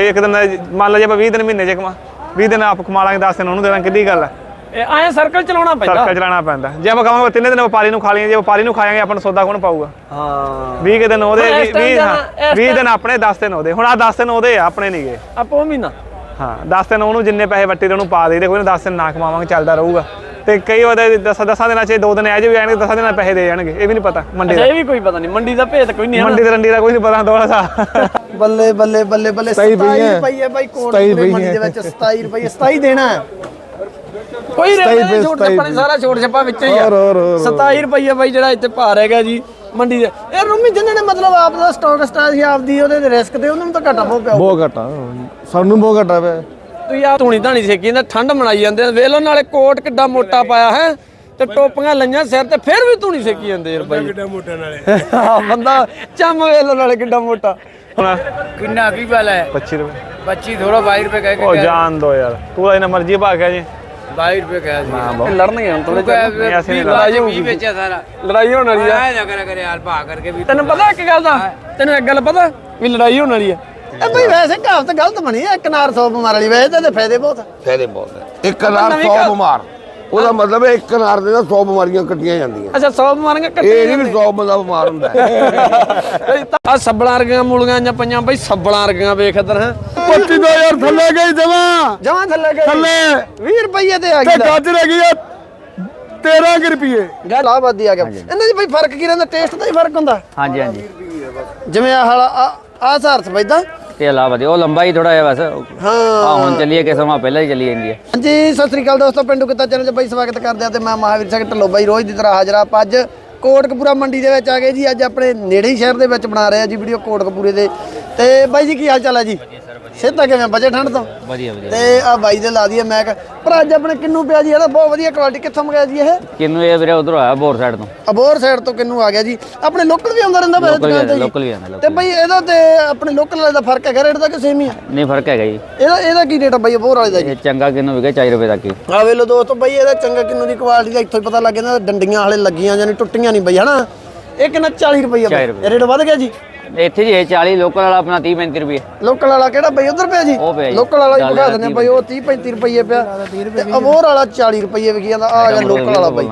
ਤੇ ਇੱਕ ਦਿਨ ਦਾ ਮੰਨ ਲਾ ਜੇ ਆਪਾਂ 20 ਦਿਨ ਮਹੀਨੇ ਚ ਕਮਾ 20 ਦਿਨ ਆਪ ਕਮਾ ਲਾਂਗੇ 10 ਦਿਨ ਉਹਨੂੰ ਦੇਣਾ ਕਿੱਡੀ ਗੱਲ ਹੈ ਇਹ ਐਂ ਸਰਕਲ ਚਲਾਉਣਾ ਪੈਂਦਾ। ਸਰਕਲ ਚਲਾਉਣਾ ਪੈਂਦਾ। ਜੇ ਆਪਾਂ ਕਹਾਂਗੇ ਤਿੰਨੇ ਦਿਨ ਵਪਾਰੀ ਨੂੰ ਖਾ ਲਈਏ ਜੇ ਵਪਾਰੀ ਨੂੰ ਖਾਵਾਂਗੇ ਆਪਾਂ ਨੂੰ ਸੌਦਾ ਕੌਣ ਪਾਊਗਾ? ਹਾਂ। 20 ਕੁ ਦਿਨ ਉਹਦੇ ਹੁਣ ਇਸ 20 time ਹਾਂ ਜਾਣਾ, ਇਸ 20 ਦਿਨ ਆਪਣੇ 10 ਦਿਨ ਉਹਦੇ। ਹੁਣ ਆ 10 ਦਿਨ ਉਹਦੇ ਆ ਆਪਣੇ ਨਹੀਂਗੇ ਆਪੋ ਮਹੀਨਾ। ਹਾਂ 10 ਦਿਨ ਉਹਨੂੰ ਜਿੰਨੇ ਪੈਸੇ ਵੱਟੇ ਤੇ ਉਹਨੂੰ ਪਾ ਦੇਈਦੇ ਕੋਈ ਨਾ 10 ਦਿਨ ਨਾ ਕਮਾਵਾਂਗੇ ਚੱਲਦਾ ਰਹੂਗਾ। ਤੇ ਕਈ ਵਾਰ 10 10 ਦਿਨਾਂ ਚ ਦੋ ਦਿਨ ਐ ਜੇ ਵੀ ਆਣਗੇ 10 ਦਿਨਾਂ ਪੈਸੇ ਦੇ ਜਾਣਗੇ। ਇਹ ਵੀ ਨਹੀਂ ਪਤਾ ਮੰਡੀ ਦਾ। ਇਹ ਵੀ ਕੋਈ ਪਤਾ ਨਹੀਂ ਮੰਡੀ ਦਾ ਭੇਤ ਕੋਈ ਨਹੀਂ ਮੰਡੀ ਤੇ ਰੰਡੀ ਦਾ ਕੋਈ ਨਹੀਂ ਪਤਾ ਥੋੜਾ ਸਾ ਬੱਲੇ ਬੱਲੇ ਬੱਲੇ ਬੱਲੇ 27 ਰੁਪਏ ਬਾਈ ਕੋਟ ਮੰਡੀ ਦੇ ਵਿੱਚ 27 ਰੁਪਏ 27 ਦੇਣਾ। ਕੋਈ ਰੇਟ ਨਹੀਂ ਛੋਟ ਛੱਪਾ ਨਹੀਂ ਸਾਰਾ ਛੋਟ ਛੱਪਾ ਵਿੱਚ ਹੀ ਆ। 27 ਰੁਪਏ ਬਾਈ ਜਿਹੜਾ ਇੱਥੇ ਭਾਰ ਹੈਗਾ ਜੀ ਮੰਡੀ ਦੇ। ਇਹ ਰੂਮੀ ਜਿੰਨੇ ਨੇ ਮਤਲਬ ਆਪ ਦਾ ਸਟਾਕ ਸਟਾਕ ਸੀ ਆਪਦੀ ਉਹਦੇ ਰਿਸਕ ਤੇ ਉਹਨਾਂ ਨੂੰ ਤਾਂ ਘਾਟਾ ਬਹੁਤ ਪਿਆ। ਬਹੁਤ ਘਟਾ ਸਾਨੂੰ ਬਹੁਤ ਘਟਾ ਪਿਆ। ਤੁਸੀਂ ਆ ਧੂਣੀ ਧਾਣੀ ਸੇਕੀ ਜਾਂਦਾ ਠੰਡ ਮਨਾਈ ਜਾਂਦੇ ਆ। ਵੇਖ ਨਾਲੇ ਕੋਟ ਕਿੱਡਾ ਮੋਟਾ ਪਾਇਆ ਹੈ ਤੇ ਟੋਪੀਆਂ ਲਈਆਂ ਸਿਰ ਤੇ ਫਿਰ ਵੀ ਧੂਣੀ ਸੇਕੀ ਜਾਂਦੇ ਯਾਰ ਬਾਈ। ਕਿੱਡਾ ਮੋਟਾ ਨਾਲੇ। ਬੰਦਾ ਚੰਮ ਵੇਖ ਲਓ ਨਾਲੇ ਕਿੱਡਾ ਮੋਟਾ। ਕਿੰਨਾ ਕੀ ਵਾਲ ਹੈ? 25 ਰੁਪਏ। 25 ਥੋੜਾ 22 ਰੁਪਏ ਕਹਿ ਕੇ ਉਹ ਜਾਣ ਦੋ ਯਾਰ। ਤੂੰ ਇਹਨਾਂ ਮਰਜ਼ੀ ਭਾਅ ਕਹਿ ਜੀ। 22 ਰੁਪਏ ਕਹਿ ਜੀ ਹਾਂ ਬਹੁਤ। ਲੜਨਗੇ ਹੁਣ ਥੋੜੇ ਨਹੀਂ ਅਸੀਂ ਨਹੀਂ ਲੜਾਈ ਹੋਊਗੀ ਵੇਚਿਆ ਸਾਰਾ। ਲੜਾਈ ਹੋਣ ਵਾਲੀ ਆ। ਐ ਨਾ ਕਰਿਆ ਕਰ ਯਾਰ ਭਾ ਕਰਕੇ ਵੀ ਤੈਨੂੰ ਪਤਾ ਇੱਕ ਗੱਲ ਦਾ? ਤੈਨੂੰ ਇੱਕ ਗੱਲ ਪਤਾ? ਵੀ ਲੜਾਈ ਹੋਣ ਵਾਲੀ ਆ। ਇਹ ਵੈਸੇ ਕਹਾਵਤ ਗਲਤ ਬਣੀ ਆ। ਇੱਕ ਨਾਰ 100 ਬਿਮਾਰ ਵਾਲੀ। ਵੈਸੇ ਤੇ ਫਾਇਦੇ ਬਹੁਤ ਫਾਇਦੇ ਬਹੁਤ ਇੱਕ ਨਾਰ 100 ਬਿਮਾਰ। ਉਹਦਾ ਮਤਲਬ ਹੈ ਇੱਕ ਨਾਰ ਦੇ ਨਾਲ 100 ਬਿਮਾਰੀਆਂ ਕੱਟੀਆਂ ਜਾਂਦੀਆਂ। ਅੱਛਾ 100 ਬਿਮਾਰੀਆਂ ਕੱਟੇ ਇਹ ਨਹੀਂ ਵੀ 100 ਬੰਦਾ ਬਿਮਾਰ ਹੁੰਦਾ ਹੈ। ਆ ਸੱਬਲਾਂ ਵਰਗੀਆਂ ਮੂਲੀਆਂ ਜਾਂ ਪਈਆਂ ਬਈ ਸੱਬਲਾਂ ਵਰਗੀਆਂ ਵੇਖ ਇੱਧਰ ਹੈ। 25000 ਥੱਲੇ ਗਈ ਜਮਾ। ਜਮਾਂ ਥੱਲੇ ਗਏ ਥੱਲੇ। 20 ਰੁਪਏ ਤੇ ਆ ਤੇ ਗਈ ਗਾਜਰ ਹੈਗੀ ਆ 13 ਰੁਪਏ ਗੱਲ ਆਬਾਦੀ ਆ ਗਿਆ। ਇਹਨਾਂ 'ਚ ਬਈ ਫ਼ਰਕ ਕੀ ਰਹਿੰਦਾ? ਟੇਸਟ ਦਾ ਹੀ ਫ਼ਰਕ ਹੁੰਦਾ। ਹਾਂਜੀ ਹਾਂਜੀ। ਜਿਵੇਂ ਆਹ ਵਾਲਾ ਆ ਆ ਸਾਰਥ ਪੈਦਾ ਤੇ ਇਲਾਵਾ ਦੇ ਉਹ ਲੰਬਾ ਹੀ ਥੋੜਾ ਜਿਹਾ ਬਸ। ਹਾਂ। ਆ ਹੁਣ ਚੱਲੀਏ ਕਿ ਸਮਾਂ ਪਹਿਲਾਂ ਹੀ ਚੱਲੀ ਜਾਂਦੀ ਹੈ ਹਾਂਜੀ ਸਤਿ ਸ੍ਰੀ ਅਕਾਲ ਦੋਸਤੋ ਪਿੰਡੂ ਕਿੱਤਾ ਚੈਨਲ 'ਚ ਬਾਈ ਸਵਾਗਤ ਕਰਦੇ ਆ ਤੇ ਮੈਂ ਮਹਾਵੀਰ ਸਿੰਘ ਢੱਲੋ ਬਾਈ ਰੋਜ਼ ਦੀ ਤਰ੍ਹਾਂ ਹਾਜ਼ਰ ਆ ਆਪਾਂ ਅੱਜ ਕੋਟਕਪੂਰਾ ਮੰਡੀ ਦੇ ਵਿੱਚ ਆ ਗਏ ਜੀ। ਅੱਜ ਆਪਣੇ ਨੇੜੇ ਹੀ ਸ਼ਹਿਰ ਦੇ ਵਿੱਚ ਬਣਾ ਰਹੇ ਆ ਜੀ ਵੀਡੀਓ ਕੋਟਕਪੂਰੇ ਦੇ। ਤੇ ਬਾਈ ਜੀ ਕੀ ਹਾਲ ਚਾਲ ਹੈ ਜੀ? ਸਿੱਧਾ ਕਿਵੇਂ? ਬਜੇ ਠੰਡ ਤੋਂ? ਵਧੀਆ ਵਧੀਆ। ਤੇ ਆ ਬਾਈ ਦੇ ਲਾ ਦਈਏ ਮੈਕ ਪਰ ਅੱਜ ਆਪਣੇ ਕਿੰਨੂ ਪਿਆ ਜੀ? ਇਹਦਾ ਬਹੁਤ ਵਧੀਆ ਕੁਆਲਿਟੀ ਕਿੱਥੋਂ ਮੰਗਾਇਆ ਜੀ ਇਹ? ਕਿੰਨੂੰ ਇਹ ਵੀਰੇ ਉਧਰ ਆਇਆ ਬੋਰ ਸਾਈਡ ਤੋਂ। ਅਬੋਰ ਸਾਈਡ ਤੋਂ ਕਿੰਨੂ ਆ ਗਿਆ ਜੀ। ਆਪਣੇ ਲੋਕਲ ਵੀ ਆਉਂਦਾ ਰਹਿੰਦਾ ਵੀ ਦੁਕਾਨ ਤੇ ਜੀ? ਲੋਕਲ ਵੀ ਆਉਂਦਾ ਤੇ। ਬਾਈ ਇਹਦਾ ਤੇ ਆਪਣੇ ਲੋਕਲ ਵਾਲੇ ਦਾ ਫ਼ਰਕ ਹੈਗਾ? ਰੇਟ ਦਾ ਕਿ ਸੇਮ ਹੀ ਨਹੀਂ ਫ਼ਰਕ ਹੈਗਾ ਜੀ। ਇਹਦਾ ਇਹਦਾ ਕੀ ਰੇਟ ਆ ਬਾਈ ਅਬੋਰ ਵਾਲੇ ਦਾ ਜੀ? ਇਹ ਚੰਗਾ ਕਿੰਨੂੰ ਵਿਕੇ 4 ਰੁਪਏ ਤੱਕ ਹੀ ਆ ਵੇ ਲੋ ਦੋਸਤੋ ਬਈ ਇਹਦਾ ਚੰਗਾ ਕਿੰਨੂ ਦੀ ਕੁਆਲਿਟੀ ਦਾ ਇੱਥੋਂ ਹੀ ਪਤਾ ਲੱਗ ਜਾਂਦਾ। ਡੰਡੀਆਂ ਹਾਲੇ ਲੱਗੀਆਂ ਜਾਨੀ ਟੁੱਟੀਆਂ ਨਹੀਂ ਬਈ ਹਨਾ? ਇਹ ਕਿੰਨਾ 40 ਰੁਪਏ 40 ਰੁਪਏ। ਰੇਟ ਵਧ ਗਿਆ ਜੀ? ਇੱਥੇ ਜੀ ਇਹ 40 ਲੋਕਲ ਵਾਲਾ ਆਪਣਾ 30 35 ਰੁਪਏ। ਲੋਕਲ ਵਾਲਾ ਕਿਹੜਾ ਬਈ? ਉਧਰ ਪਿਆ ਜੀ? ਉਹ ਪਿਆ ਜੀ। ਲੋਕਲ ਵਾਲਾ ਹੀ ਵਿਖਾ ਦਿੰਦੇ ਬਈ ਉਹ 30 35 ਰੁਪਏ ਪਿਆ। ਤੇ ਅਬੋਰ ਵਾਲਾ 40 ਰੁਪਏ ਵਿਕੀ ਜਾਂਦਾ। ਆ ਗਿਆ ਲੋਕਲ ਵਾਲਾ ਬਈ।